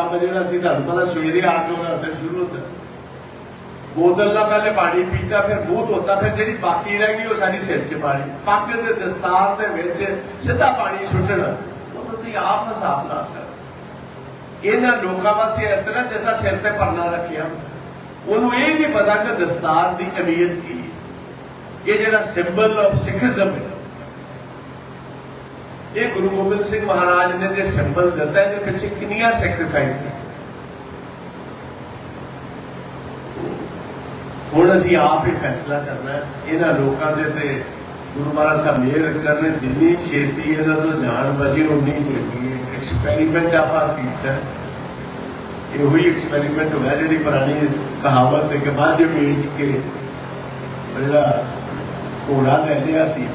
ਕੰਮ ਜਿਹੜਾ ਸੀ ਤੁਹਾਨੂੰ ਪਤਾ ਸਵੇਰੇ ਆ ਕੇ ਉਹਦਾ ਅਸਰ ਸ਼ੁਰੂ ਹੁੰਦਾ। ਬੋਤਲ ਨਾਲ ਪਹਿਲੇ ਪਾਣੀ ਪੀਤਾ, ਫਿਰ ਮੂੰਹ ਧੋਤਾ, ਫਿਰ ਜਿਹੜੀ ਬਾਕੀ ਰਹਿ ਗਈ ਉਹ ਸਾਰੀ ਸਿਰ 'ਚ ਪਾਣੀ। ਪੱਗ ਦੇ ਦਸਤਾਰ ਦੇ ਵਿੱਚ ਸਿੱਧਾ ਪਾਣੀ ਸੁੱਟਣਾ। ਉਹ ਤੁਸੀਂ ਆਪ ਹਿਸਾਬ ਲਾ ਸਕਦੇ ਇਹਨਾਂ ਲੋਕਾਂ ਪਾਸੇ ਇਸ ਤਰ੍ਹਾਂ ਜਿਸ ਦਾ ਸਿਰ ਤੇ ਪਰਨਾ ਰੱਖਿਆ। ਉਹਨੂੰ ਇਹ ਨਹੀਂ ਪਤਾ ਕਿ ਦਸਤਾਰ ਦੀ ਅਮੀਅਤ ਕੀ ਹੈ। ਇਹ ਜਿਹੜਾ ਸਿੰਬਲ ਆਫ ਸਿੱਖੀਜ਼ਮ ਹੈ। ਇਹ ਗੁਰੂ ਗੋਬਿੰਦ ਸਿੰਘ ਮਹਾਰਾਜ ਨੇ ਜੇ ਸਿੰਬਲ ਦਿੱਤਾ, ਇਹਦੇ ਪਿੱਛੇ ਕਿੰਨੀਆਂ ਸੈਕਰੀਫਾਈਸਿਸ ਹੁਣ ਅਸੀਂ ਆਪ ਹੀ ਫੈਸਲਾ ਕਰਨਾ ਹੈ, ਇਹਨਾਂ ਲੋਕਾਂ ਦੇ ਤੇ ਗੁਰੂ ਮਹਾਰਾਜ ਸਾਹਿਬ ਮਿਹਰ ਕਰਨ, ਜਿੰਨੀ ਛੇਤੀ ਇਹਨਾਂ ਤੋਂ ਜਾਣ ਬਚੇ, ਉਨੀ ਛੇਤੀ ਐਕਸਪੈਰੀਮੈਂਟ ਆਪਾਂ ਕੀਤਾ। ਇਹ ਹੋਈ ਐਕਸਪੈਰੀਮੈਂਟ ਹੋਇਆ ਜਿਹੜੀ ਪੁਰਾਣੀ ਕਹਾਵਤ ਹੈ ਕਿ ਬਾਜੇ ਵੇਚ ਕੇ ਜਿਹੜਾ ਘੋੜਾ ਲੈ ਲਿਆ ਸੀ।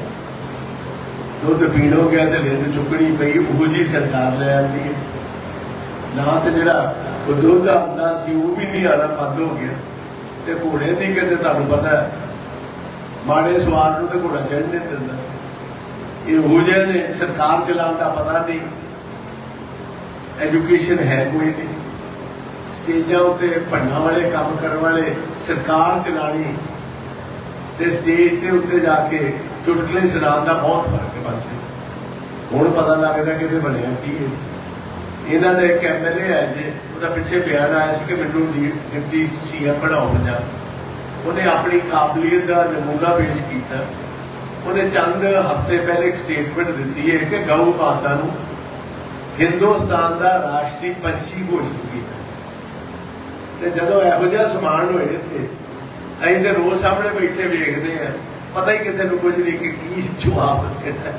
ਦੁੱਧ ਪੀਣੋ ਗਿਆ ਤੇ ਲਿੰਦ ਚੁੱਕਣੀ ਪਈ, ਉਹ ਜੀ ਸਰਕਾਰ ਲੈ ਆਂਦੀ ਹੈ। ਨਾ ਤੇ ਜਿਹੜਾ ਉਹ ਦੁੱਧ ਆਉਂਦਾ ਸੀ, ਉਹ ਵੀ ਨਹੀਂ ਆਣਾ, ਬੰਦ ਹੋ ਗਿਆ। ਤੇ ਘੋੜੇ ਦੀ ਕਹਿੰਦੇ ਤੁਹਾਨੂੰ ਪਤਾ ਮਾੜੇ ਸਵਾਰ ਨੂੰ ਤੇ ਘੋੜਾ ਚੜ੍ਹ ਨਹੀਂ ਦਿੰਦਾ। ਇਹ ਹੋ ਜੇ ਨੇ, ਸਰਕਾਰ ਚਲਾਉਣ ਦਾ ਪਤਾ ਨਹੀਂ। ਐਜੂਕੇਸ਼ਨ ਹੈ ਕੋਈ ਨਹੀਂ। ਸਟੇਜਾਂ ਉੱਤੇ ਭੰਡਾਂ ਵਾਲੇ, ਕੰਮ ਕਰਨ ਵਾਲੇ, ਸਰਕਾਰ ਚਲਾਣੀ ਤੇ ਸਟੇਜ ਦੇ ਉੱਤੇ ਜਾ ਕੇ ਚੁਟਕਲੇ ਸੁਣਾਉਣ ਦਾ ਬਹੁਤ ਫ਼ਰਕ ਹੈ ਬੰਸੇ ਹੁਣ ਪਤਾ ਲੱਗਦਾ ਕਿ ਬਣਿਆ ਕੀ ਹੈ। ਇਹਨਾਂ ਦਾ ਇੱਕ ਐਮਐਲਏ ਹੈ ਜੇ ਉਹਦਾ ਪਿੱਛੇ ਬਿਆਨ ਆਇਆ ਸੀ ਕਿ ਮੈਨੂੰ ਡਿਪਟੀ ਸੀਐਮ ਬਣਾਓ ਪੰਜਾਬ ਉਹਨੇ ਆਪਣੀ ਕਾਬਲੀਅਤ ਦਾ ਨਮੂਨਾ ਪੇਸ਼ ਕੀਤਾ। ਉਹਨੇ ਚੰਦ ਹਫ਼ਤੇ ਪਹਿਲੇ ਇੱਕ ਸਟੇਟਮੈਂਟ ਦਿੱਤੀ ਹੈ ਕਿ ਗਊ ਮਾਤਾ ਨੂੰ ਹਿੰਦੁਸਤਾਨ ਦਾ ਰਾਸ਼ਟਰੀ ਪੰਛੀ ਘੋਸ਼ਿਤ ਕੀਤਾ। ਤੇ ਜਦੋਂ ਇਹੋ ਜਿਹਾ ਸਮਾਨ ਹੋਏ ਇੱਥੇ, ਅਸੀਂ ਤੇ ਰੋਜ਼ ਸਾਹਮਣੇ ਬੈਠੇ ਵੇਖਦੇ ਆ ਪਤਾ ਹੀ ਕਿਸੇ ਨੂੰ ਕੁਝ ਨਹੀਂ ਕਿ ਕੀ ਜਵਾਬ ਦੇਣਾ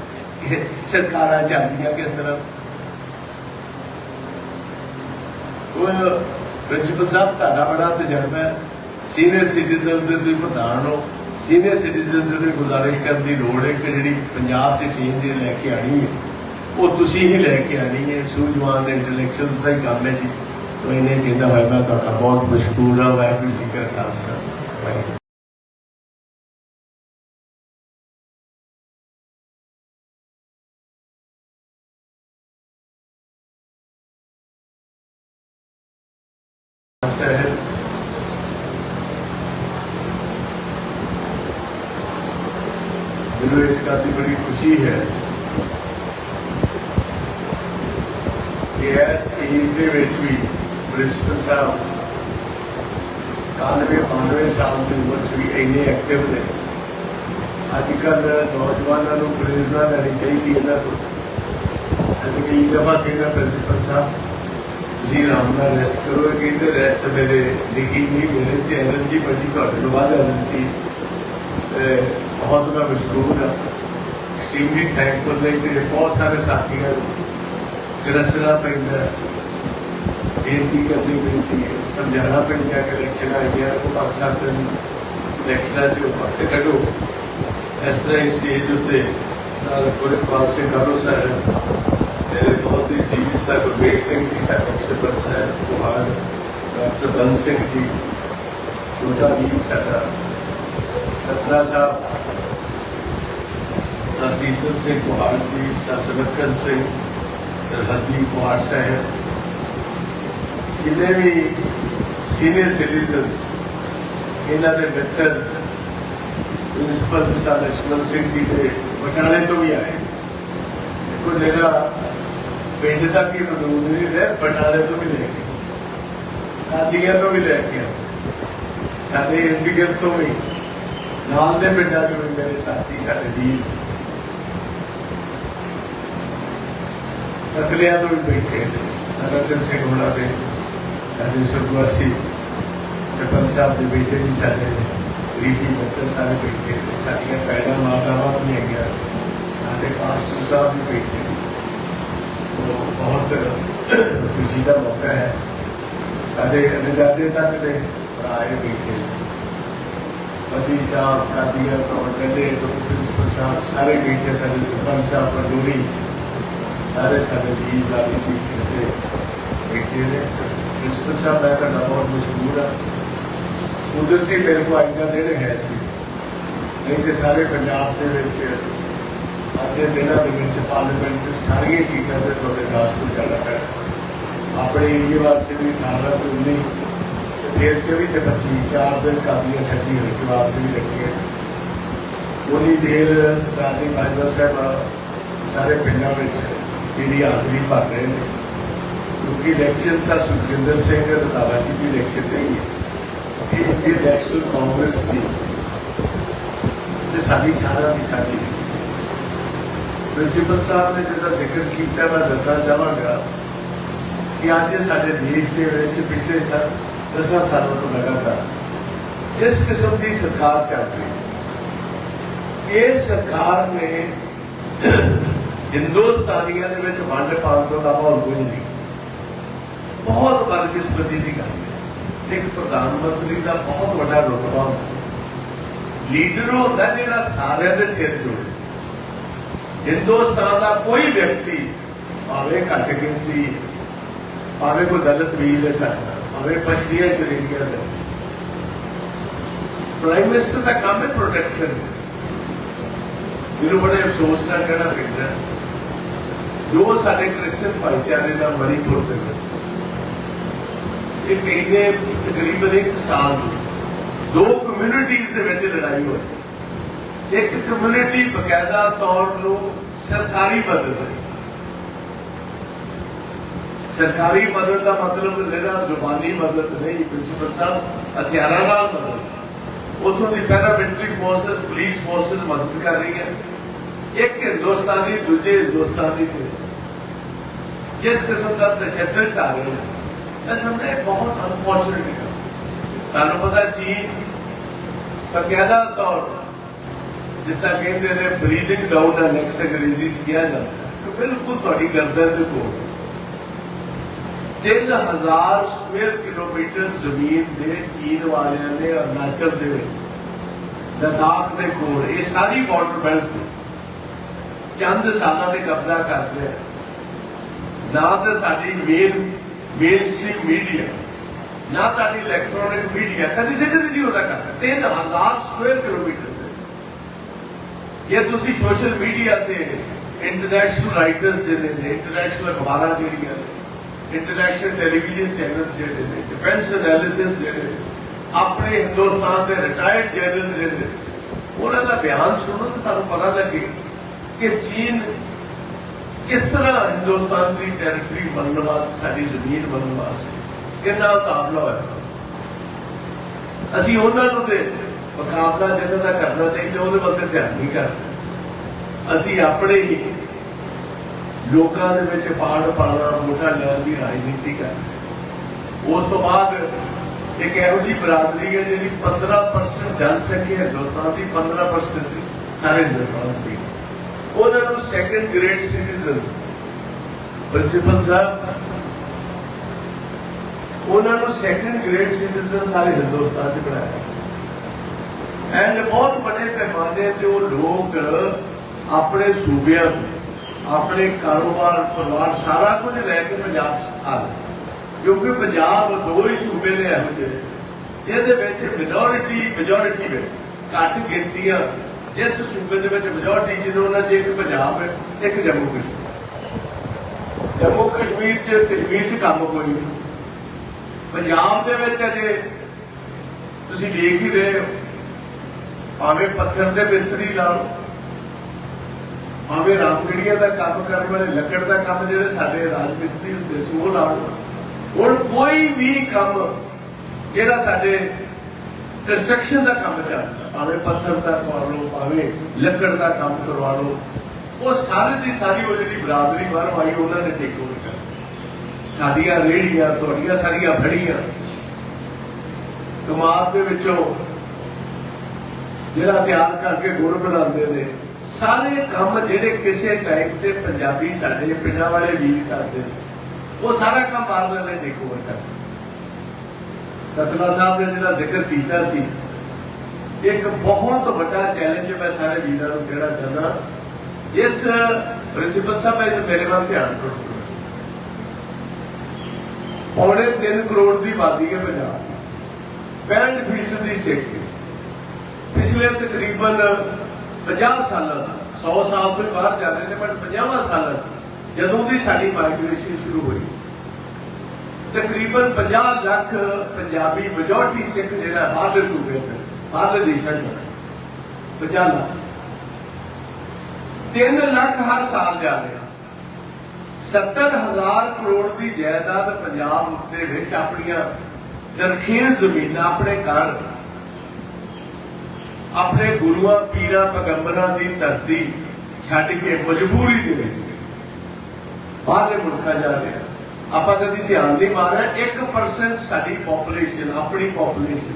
ਕਿ ਸਰਕਾਰਾਂ ਚੱਲਦੀਆਂ ਕਿਸ ਤਰ੍ਹਾਂ? ਉਹ ਪ੍ਰਿੰਸੀਪਲ ਸਾਹਿਬ, ਤੁਹਾਡਾ ਬੜਾ ਤਜਰਬਾ ਹੈ। ਸੀਨੀਅਰ ਸਿਟੀਜ਼ਨਸ ਦੇ ਤੁਸੀਂ ਪ੍ਰਧਾਨ ਹੋ। ਸੀਨੀਅਰ ਸਿਟੀਜ਼ਨਸ ਨੂੰ ਗੁਜ਼ਾਰਿਸ਼ ਕਰਨ ਦੀ ਲੋੜ ਹੈ ਕਿ ਜਿਹੜੀ ਪੰਜਾਬ 'ਚ ਚੇਂਜ ਲੈ ਕੇ ਆਣੀ ਹੈ, ਉਹ ਤੁਸੀਂ ਹੀ ਲੈ ਕੇ ਆਣੀ ਹੈ। ਸੂਝਵਾਨ ਇੰਟੈਲੈਕਚੁਅਲਸ ਦਾ ਹੀ ਕੰਮ ਹੈ ਜੀ। ਤੋਂ ਇਹਨੇ ਕਹਿੰਦਾ ਹੋਇਆ, ਮੈਂ ਤੁਹਾਡਾ ਬਹੁਤ ਮਸ਼ਕੂਰ ਹਾਂ। ਵਾਹਿਗੁਰੂ ਜੀ ਕਾ ਖਾਲਸਾ। ਵਾਹਿਗੁਰੂ ਸਾਹਿਬ ਮੈਨੂੰ ਇਸ ਗੱਲ ਦੀ ਬੜੀ ਖੁਸ਼ੀ ਹੈ ਕਿ ਇਸ ਏਜ ਦੇ ਵਿੱਚ ਵੀ ਪ੍ਰਿੰਸੀਪਲ ਸਾਹਿਬ 91 92 ਸਾਲ ਦੀ ਉਮਰ 'ਚ ਵੀ ਇੰਨੇ ਐਕਟਿਵ ਨੇ। ਅੱਜ ਕੱਲ ਨੌਜਵਾਨਾਂ ਨੂੰ ਪ੍ਰੇਰਣਾ ਲੈਣੀ ਚਾਹੀਦੀ ਇਹਨਾਂ ਤੋਂ ਅੱਜ ਵੀ ਦਫਾ ਕਹਿੰਦਾ ਪ੍ਰਿੰਸੀਪਲ ਸਾਹਿਬ ਜੀ ਰਾਮ ਨਾਲ ਰੈਸਟ ਕਰੋ ਇਹ ਕਹਿੰਦੇ ਰੈਸਟ ਮੇਰੇ ਲਿਖੀ ਨਹੀਂ ਮਿਲੇ ਤੇ એનર્ਜੀ ਬੜੀ ਤੁਹਾਡੇ ਤੋਂ ਵੱਧ ਐਨਰਜੀ ਬਹੁਤ ਮੈਂ ਮਸ਼ਕੂਰ ਹਾਂ ਐਕਸਟ੍ਰੀਮਲੀ ਥੈਂਕਫੁਲ ਹੈ ਕਿ ਬਹੁਤ ਸਾਰੇ ਸਾਥੀ ਹਨ ਰਸਨਾ ਪੈਂਦਾ ਬੇਨਤੀ ਕਰਨੀ ਪੈਂਦੀ ਹੈ ਸਮਝਾਉਣਾ ਪੈਂਦਾ ਕਿ ਇਲੈਕਸ਼ਨ ਆ ਗਿਆ ਉਹ ਪੰਜ ਸੱਤ ਦਿਨ ਇਲੈਕਸ਼ਨਾਂ 'ਚ ਵਕਤ ਕੱਢੋ ਇਸ ਤਰ੍ਹਾਂ ਇਸ ਸਟੇਜ ਉੱਤੇ ਸਾਰਾ ਪੂਰੇ ਪਾਸੇ ਕਰੋ ਸਾਹਿਬ मेरे बहुत ही जी सा गुरबेज सिंह जी सा प्रिंसिपल साहब कुमार, डॉक्टर बन सिंह जी उनका भी साडा रत्ना साहब सीतल सिंह कुहाड़ जी सरसवतन सिंह सरहदी कुहाड़ साहब जिन्हें भी सीनियर सिटीजन इन्होंने मित्र प्रिंसिपल सर, लक्ष्मण सिंह जी के बटाले तो भी आए। देखो जरा ਪਿੰਡ ਤੱਕ ਹੀ ਮਦੂਦ ਨਹੀਂ ਹੈ ਬਟਾਲੇ ਤੋਂ ਵੀ ਲੈ ਕੇ ਕਾਦੀਆਂ ਤੋਂ ਵੀ ਲੈ ਕੇ ਆਏ। ਸਾਡੇ ਇੰਡੀਗਰ ਤੋਂ ਵੀ, ਨਾਲ ਦੇ ਪਿੰਡਾਂ ਤੋਂ ਵੀ ਮੇਰੇ ਸਾਥੀ, ਸਾਡੇ ਵੀਰ। ਕਤਲਿਆਂ ਤੋਂ ਵੀ ਬੈਠੇ ਨੇ। ਸਰਜਨ ਸਿੰਘ ਹੋਣਾ ਦੇ, ਸਾਡੇ ਸੁਰਗਵਾਸੀ ਸਰਪੰਚ ਸਾਹਿਬ ਦੇ ਬੇਟੇ ਵੀ ਸਾਡੇ ਨੇ। ਰੀਤੀ ਬੱਤਰ ਸਾਰੇ ਬੈਠੇ ਨੇ। ਸਾਡੀਆਂ ਪੈੜਾਂ ਮਾਤਾਵਾਂ ਵੀ ਹੈਗੀਆਂ ਸਾਡੇ ਪਾਸਟਰ ਸਾਹਿਬ ਵੀ ਬੈਠੇ ਬਹੁਤ ਖੁਸ਼ੀ ਦਾ ਮੌਕਾ ਹੈ। ਸਾਡੇ ਅਨਜਾਦੇ ਤੱਕ ਦੇ ਭਰਾਏ ਬੈਠੇ ਨੇ। ਪਤੀ ਸਾਹਿਬ ਕਾਦੀਆਂ ਤੋਂ ਕਹਿੰਦੇ ਤੋਂ ਪ੍ਰਿੰਸੀਪਲ ਸਾਹਿਬ ਸਾਰੇ ਬੈਠੇ, ਸਾਡੇ ਸਰਪੰਚ ਸਾਹਿਬ, ਪੰਡੂਰੀ, ਸਾਰੇ ਸਾਡੇ ਜੀ ਲਾਲੀ ਜੀ ਤੇ ਬੈਠੇ ਨੇ। ਪ੍ਰਿੰਸੀਪਲ ਸਾਹਿਬ, ਮੈਂ ਤੁਹਾਡਾ ਬਹੁਤ ਮਸ਼ਹੂਰ ਆ ਕੁਦਰਤੀ ਮੇਰੇ ਕੋਲ ਆਈਆਂ ਜਿਹੜੇ ਹੈ ਸੀ। ਨਹੀਂ ਤੇ ਸਾਰੇ ਪੰਜਾਬ ਦੇ ਵਿੱਚ ਅੱਜ ਦੇ ਦਿਨਾਂ ਦੇ ਵਿੱਚ ਪਾਰਲੀਮੈਂਟ ਵਿੱਚ ਸਾਰੀਆਂ ਸੀਟਾਂ ਤੇ ਤੁਹਾਡੇ ਦਾਸ ਨੂੰ ਜਾਣਾ ਪੈਣਾ ਆਪਣੇ ਏਰੀਏ ਵਾਸਤੇ ਵੀ 18 ਤੋਂ 19 ਤੇ ਫਿਰ 24 ਤੇ 25 ਚਾਰ ਦਿਨ ਕਾਦੀਆਂ ਸੈਟੀ ਹੋਈ ਵਾਸਤੇ ਵੀ ਲੱਗੇ ਉਨੀ ਦੇਰ ਸਤਾਨੀ ਬਾਜਵਾ ਸਾਹਿਬ ਸਾਰੇ ਪਿੰਡਾਂ ਵਿੱਚ ਇਹਦੀ ਹਾਜ਼ਰੀ ਭਰ ਰਹੇ ਨੇ ਕਿਉਂਕਿ ਇਲੈਕਸ਼ਨ ਸਾ ਸੁਖਜਿੰਦਰ ਸਿੰਘ ਰੰਧਾਵਾ ਜੀ ਦੀ ਇਲੈਕਸ਼ਨ ਨਹੀਂ ਹੈ ਇਹ ਇਹ ਨੈਸ਼ਨਲ ਕਾਂਗਰਸ ਦੀ ਤੇ ਸਾਡੀ ਸਾਰਾ ਦੀ ਸਾਡੀ ਪ੍ਰਿੰਸੀਪਲ ਸਾਹਿਬ ਨੇ ਜਿਹਦਾ ਜ਼ਿਕਰ ਕੀਤਾ, ਮੈਂ ਦੱਸਣਾ ਚਾਹਾਂਗਾ ਕਿ ਅੱਜ ਸਾਡੇ ਦੇਸ਼ ਦੇ ਵਿੱਚ ਪਿਛਲੇ ਸਾਲ ਦਸਾਂ ਸਾਲਾਂ ਤੋਂ ਲਗਾਤਾਰ ਜਿਸ ਕਿਸਮ ਦੀ ਸਰਕਾਰ ਚੱਲ ਰਹੀ ਇਹ ਸਰਕਾਰ ਨੇ ਹਿੰਦੁਸਤਾਨੀਆਂ ਦੇ ਵਿੱਚ ਵੰਡ ਪਾਉਣ ਤੋਂ ਦਾ ਮਾਹੌਲ ਕੁਝ ਨਹੀਂ। ਬਹੁਤ ਬਦਕਿਸਮਤੀ ਦੀ ਗੱਲ ਹੈ। ਇੱਕ ਪ੍ਰਧਾਨ ਮੰਤਰੀ ਦਾ ਬਹੁਤ ਵੱਡਾ ਰੁਤਬਾ ਹੁੰਦਾ ਲੀਡਰ ਹੁੰਦਾ ਜਿਹੜਾ ਸਾਰਿਆਂ ਦੇ ਸਿਰ ਜੋੜੇ ਹਿੰਦੁਸਤਾਨ ਦਾ ਕੋਈ ਵਿਅਕਤੀ ਭਾਵੇਂ ਘੱਟ ਗਿਣਤੀ, ਭਾਵੇਂ ਕੋਈ ਦਲਿਤ ਵੀਰ ਹੈ ਸਾਡਾ ਭਾਵੇਂ ਪਛੜੀਆਂ ਸ਼੍ਰੇਣੀਆਂ ਦਾ। ਪ੍ਰਾਈਮ ਮਿਨਿਸਟਰ ਦਾ ਕੰਮ ਹੈ ਪ੍ਰੋਟੈਕਸ਼ਨ ਮੈਨੂੰ ਬੜੇ ਅਫਸੋਸ ਨਾਲ ਕਹਿਣਾ ਪੈਂਦਾ ਜੋ ਸਾਡੇ ਕ੍ਰਿਸਚੀਅਨ ਭਾਈਚਾਰੇ ਨਾਲ ਮਰੀਪੁਰ ਦੇ ਵਿੱਚ ਇਹ ਕਹਿੰਦੇ ਤਕਰੀਬਨ ਇੱਕ ਸਾਲ ਤੋਂ ਦੋ ਕਮਿਊਨਿਟੀਆਂ ਦੇ ਵਿੱਚ ਲੜਾਈ ਹੋਈ। ਇੱਕ ਕਮਿਊਨਿਟੀ ਬਕਾਇਦਾ ਤੌਰ ਨੂੰ ਸਰਕਾਰੀ ਮਦਦ ਹੈ। ਸਰਕਾਰੀ ਮਦਦ ਦਾ ਮਤਲਬ ਜਿਹੜਾ ਜ਼ੁਬਾਨੀ ਮਦਦ ਨਹੀਂ, ਪ੍ਰਿੰਸੀਪਲ ਸਾਹਿਬ, ਹਥਿਆਰਾਂ ਨਾਲ ਮਦਦ। ਉਥੋਂ ਦੀ ਪੈਰਾਮਿਲਟਰੀ ਫੋਰਸਸ ਪੁਲਿਸ ਫੋਰਸਸ ਮਦਦ ਕਰ ਰਹੀਆਂ ਇੱਕ ਹਿੰਦੁਸਤਾਨੀ, ਦੂਜੇ ਹਿੰਦੁਸਤਾਨੀ ਤੇ। ਜਿਸ ਕਿਸਮ ਦਾ ਤਸ਼ੱਦਦ ਕਰ ਰਹੇ ਨੇ ਇਹ ਸਾਹਮਣੇ ਬਹੁਤ ਅਨਫੋਰਚੂਨੇਟ ਹੈ। ਤੁਹਾਨੂੰ ਪਤਾ ਚੀਨ ਬਕਾਇਦਾ ਤੌਰ ਜਿਸ ਤਰ੍ਹਾਂ ਕਹਿੰਦੇ ਨੇ ਬਰੀਥਿੰਗ ਡਾਊਨ ਦਾ ਨੈਕਸਟ ਅੰਗਰੇਜ਼ੀ ਚ ਕਿਹਾ ਜਾਂਦਾ ਕਿ ਬਿਲਕੁਲ ਤੁਹਾਡੀ ਗਰਦਨ ਦੇ ਕੋਲ 3000 ਸਕੁਅਰ ਕਿਲੋਮੀਟਰ ਜ਼ਮੀਨ ਦੇ ਚੀਨ ਵਾਲਿਆਂ ਨੇ, ਅਰੁਣਾਚਲ ਦੇ ਵਿੱਚ, ਲਦਾਖ ਦੇ ਕੋਲ, ਇਹ ਸਾਰੀ ਬਾਰਡਰ ਬੈਲਟ ਚੰਦ ਸਾਲਾਂ ਦੇ ਕਬਜ਼ਾ ਕਰ ਲਿਆ ਨਾ ਤਾਂ ਸਾਡੀ ਮੇਨ ਮੇਨ ਸਟ੍ਰੀਮ ਮੀਡੀਆ ਨਾ ਤੁਹਾਡੀ ਇਲੈਕਟ੍ਰੋਨਿਕ ਮੀਡੀਆ ਕਦੀ ਜ਼ਿਕਰ ਹੀ ਨਹੀਂ ਹੁੰਦਾ ਕਰਦਾ। 3000 ਸਕੁਅਰ ਕਿਲੋਮੀਟਰ ਜੇ ਤੁਸੀਂ ਸੋਸ਼ਲ ਮੀਡੀਆ ਤੇ ਇੰਟਰਨੈਸ਼ਨਲ ਰਾਈਟਰਸ ਜਿਹੜੇ ਨੇ ਇੰਟਰਨੈਸ਼ਨਲ ਅਖਬਾਰਾਂ ਜਿਹੜੀਆਂ ਨੇ ਇੰਟਰਨੈਸ਼ਨਲ ਟੈਲੀਵਿਜ਼ਨ ਚੈਨਲਸ ਜਿਹੜੇ ਨੇ ਡਿਫੈਂਸ ਐਨਾਲਿਸਿਸ ਜਿਹੜੇ ਆਪਣੇ ਹਿੰਦੁਸਤਾਨ ਦੇ ਰਿਟਾਇਰਡ ਜਨਰਲ ਜਿਹੜੇ ਉਹਨਾਂ ਦਾ ਬਿਆਨ ਸੁਣੋ ਤਾਂ ਤੁਹਾਨੂੰ ਪਤਾ ਲੱਗੇ ਕਿ ਚੀਨ ਕਿਸ ਤਰ੍ਹਾਂ ਹਿੰਦੁਸਤਾਨ ਦੀ ਟੈਰੀਟਰੀ ਬਣਨ ਵਾਸਤੇ ਸਾਡੀ ਜ਼ਮੀਨ ਬਣਨ ਵਾਸਤੇ ਕਿੰਨਾ ਉਤਾਵਲਾ ਹੋਇਆ। ਅਸੀਂ ਉਹਨਾਂ ਨੂੰ ਤੇ ਮੁਕਾਬਲਾ ਜਿਹਨਾਂ ਦਾ ਕਰਨਾ ਚਾਹੀਦਾ, ਉਹਦੇ ਵੱਲ ਧਿਆਨ ਨਹੀਂ ਕਰਦੇ ਅਸੀਂ ਆਪਣੇ ਹੀ ਲੋਕਾਂ ਦੇ ਵਿੱਚ ਪਾੜ ਪਾਣਾ ਮੋਟਾ ਲੈਣ ਦੀ ਰਾਜਨੀਤੀ ਕਰ ਉਸ ਤੋਂ ਬਾਅਦ ਇੱਕ ਇਹੋ ਜਿਹੀ ਬਰਾਦਰੀ ਹੈ ਜਿਹੜੀ 15% ਜਨਸੰਖਿਆ ਹਿੰਦੁਸਤਾਨ ਦੀ 15% ਦੀ ਸਾਰੇ ਹਿੰਦੁਸਤਾਨ ਚ ਉਹਨਾਂ ਨੂੰ ਸੈਕੰਡ ਗ੍ਰੇਡ ਸਿਟੀਜ਼ਨਸ ਪ੍ਰਿੰਸੀਪਲ ਸਾਹਿਬ, ਉਹਨਾਂ ਨੂੰ ਸੈਕੰਡ ਗ੍ਰੇਡ ਸਿਟੀਜ਼ਨ ਸਾਰੇ ਹਿੰਦੁਸਤਾਨ ਚ ਬਣਾਇਆ। ਐਂਡ ਬਹੁਤ ਵੱਡੇ ਪੈਮਾਨੇ ਤੇ ਉਹ ਲੋਕ ਆਪਣੇ ਸੂਬਿਆਂ ਨੂੰ, ਆਪਣੇ ਕਾਰੋਬਾਰ, ਪਰਿਵਾਰ ਸਾਰਾ ਕੁਝ ਲੈ ਕੇ ਪੰਜਾਬ 'ਚ ਆ ਗਏ। ਕਿਉਂਕਿ ਪੰਜਾਬ ਦੋ ਹੀ ਸੂਬੇ ਨੇ ਇਹੋ ਜਿਹੇ। ਜਿਹਦੇ ਵਿੱਚ ਮਿਨੋਰਿਟੀ ਮੈਜੋਰਿਟੀ ਵਿੱਚ ਘੱਟ ਗਿਣਤੀਆਂ। ਜਿਸ ਸੂਬੇ ਦੇ ਵਿੱਚ ਮੈਜੋਰਿਟੀ ਜਿਹਨੂੰ ਉਹਨਾਂ 'ਚ ਇੱਕ ਪੰਜਾਬ ਹੈ, ਇੱਕ ਜੰਮੂ ਕਸ਼ਮੀਰ। ਜੰਮੂ ਕਸ਼ਮੀਰ 'ਚ ਕਸ਼ਮੀਰ 'ਚ ਕੰਮ ਕੋਈ ਨਹੀਂ। ਪੰਜਾਬ ਦੇ ਵਿੱਚ ਅਜੇ ਤੁਸੀਂ ਵੇਖ ਹੀ ਰਹੇ ਹੋ। ਭਾਵੇਂ ਪੱਥਰ ਦੇ ਮਿਸਤਰੀ ਲਾ ਲਓ, ਭਾਵੇਂ ਰਾਮਗੜੀਆਂ ਦਾ ਕੰਮ ਕਰਨ ਵਾਲੇ ਲੱਕੜ ਦਾ ਕੰਮ ਜਿਹੜੇ ਸਾਡੇ ਰਾਜ ਮਿਸਤਰੀ ਹੁੰਦੇ ਸੀ, ਉਹ ਲਾ ਲਓ। ਹੁਣ ਕੋਈ ਵੀ ਕੰਮ ਜਿਹੜਾ ਸਾਡੇ ਕੰਸਟਰਕਸ਼ਨ ਦਾ ਕੰਮ ਚੱਲਦਾ ਭਾਵੇਂ ਪੱਥਰ ਦਾ ਕਰਵਾ ਲਓ, ਭਾਵੇਂ ਲੱਕੜ ਦਾ ਕੰਮ ਕਰਵਾ ਲਓ, ਉਹ ਸਾਰੇ ਦੀ ਸਾਰੀ ਉਹ ਜਿਹੜੀ ਬਰਾਦਰੀ ਬਾਹਰ ਆਈ, ਉਹਨਾਂ ਨੇ ਟੇਕ ਓਵਰ ਕਰ ਸਾਡੀਆਂ ਰੇੜੀਆਂ ਤੁਹਾਡੀਆਂ ਸਾਰੀਆਂ ਫੜੀਆਂ। ਕਮਾਦ ਦੇ ਵਿੱਚੋਂ ਜਿਹੜਾ ਤਿਆਰ ਕਰਕੇ ਗੁੜ ਬਣਾਉਂਦੇ ਨੇ, ਸਾਰੇ ਕੰਮ ਜਿਹੜੇ ਕਿਸੇ ਟਾਈਮ ਤੇ ਪੰਜਾਬੀ ਸਾਡੇ, ਪਿੰਡਾਂ ਵਾਲੇ ਵੀਰ ਕਰਦੇ ਸੀ। ਉਹ ਸਾਰਾ ਕੰਮ ਬਾਹਰ ਨੇ ਟੇਕ ਓਵਰ ਕਰ ਸਾਹਿਬ ਨੇ ਜਿਹੜਾ ਜ਼ਿਕਰ ਕੀਤਾ ਸੀ, ਇੱਕ ਬਹੁਤ ਵੱਡਾ ਚੈਲੰਜ ਮੈਂ ਸਾਰੇ ਵੀਰਾਂ ਨੂੰ ਕਹਿਣਾ ਚਾਹੁੰਦਾ, ਜਿਸ ਪ੍ਰਿੰਸੀਪਲ ਸਾਹਿਬ ਨੇ ਮੇਰੇ ਵੱਲ ਧਿਆਨ ਕਰੋ ਪੌਣੇ 3 ਕਰੋੜ ਦੀ ਆਬਾਦੀ ਹੈ ਪੰਜਾਬ ਦੀ। 65 ਫੀਸਦ ਦੀ ਸਿੱਖ। ਪਿਛਲੇ ਤਕਰੀਬਨ 50 ਸਾਲਾਂ ਦਾ 100 ਸਾਲ ਤੋਂ ਬਾਹਰ ਜਾ ਰਹੇ ਨੇ ਬਟ 50 ਸਾਲਾਂ ਜਦੋਂ ਦੀ ਸਾਡੀ ਮਾਈਗ੍ਰੇਸ਼ਨ ਸ਼ੁਰੂ ਹੋਈ। ਤਕਰੀਬਨ 50 ਲੱਖ ਪੰਜਾਬੀ ਮੈਜੋਰਟੀ ਸਿੱਖ ਜਿਹੜਾ ਬਾਹਰਲੇ ਸੂਬੇ ਚ, ਬਾਹਰਲੇ ਦੇਸ਼ਾਂ ਚ 50 ਲੱਖ। 3 ਲੱਖ ਹਰ ਸਾਲ ਜਾ ਰਿਹਾ। 70000 ਕਰੋੜ ਦੀ ਜਾਇਦਾਦ ਪੰਜਾਬ ਦੇ ਵਿੱਚ ਆਪਣੀਆਂ ਜ਼ਰਖੀਜ਼ ਜ਼ਮੀਨਾਂ, ਆਪਣੇ ਘਰ ਆਪਣੇ ਗੁਰੂਆਂ ਪੀਰਾਂ ਪੈਗੰਬਰਾਂ ਦੀ ਧਰਤੀ ਛੱਡ ਕੇ ਮਜਬੂਰੀ ਦੇ ਵਿੱਚ ਬਾਹਰਲੇ ਮੁਲਕਾਂ ਜਾ ਰਿਹਾ ਆਪਾਂ ਕਦੀ ਧਿਆਨ ਨਹੀਂ ਮਾਰਿਆ 1% ਸਾਡੀ ਪੋਪੂਲੇਸ਼ਨ ਆਪਣੀ ਪੋਪੂਲੇਸ਼ਨ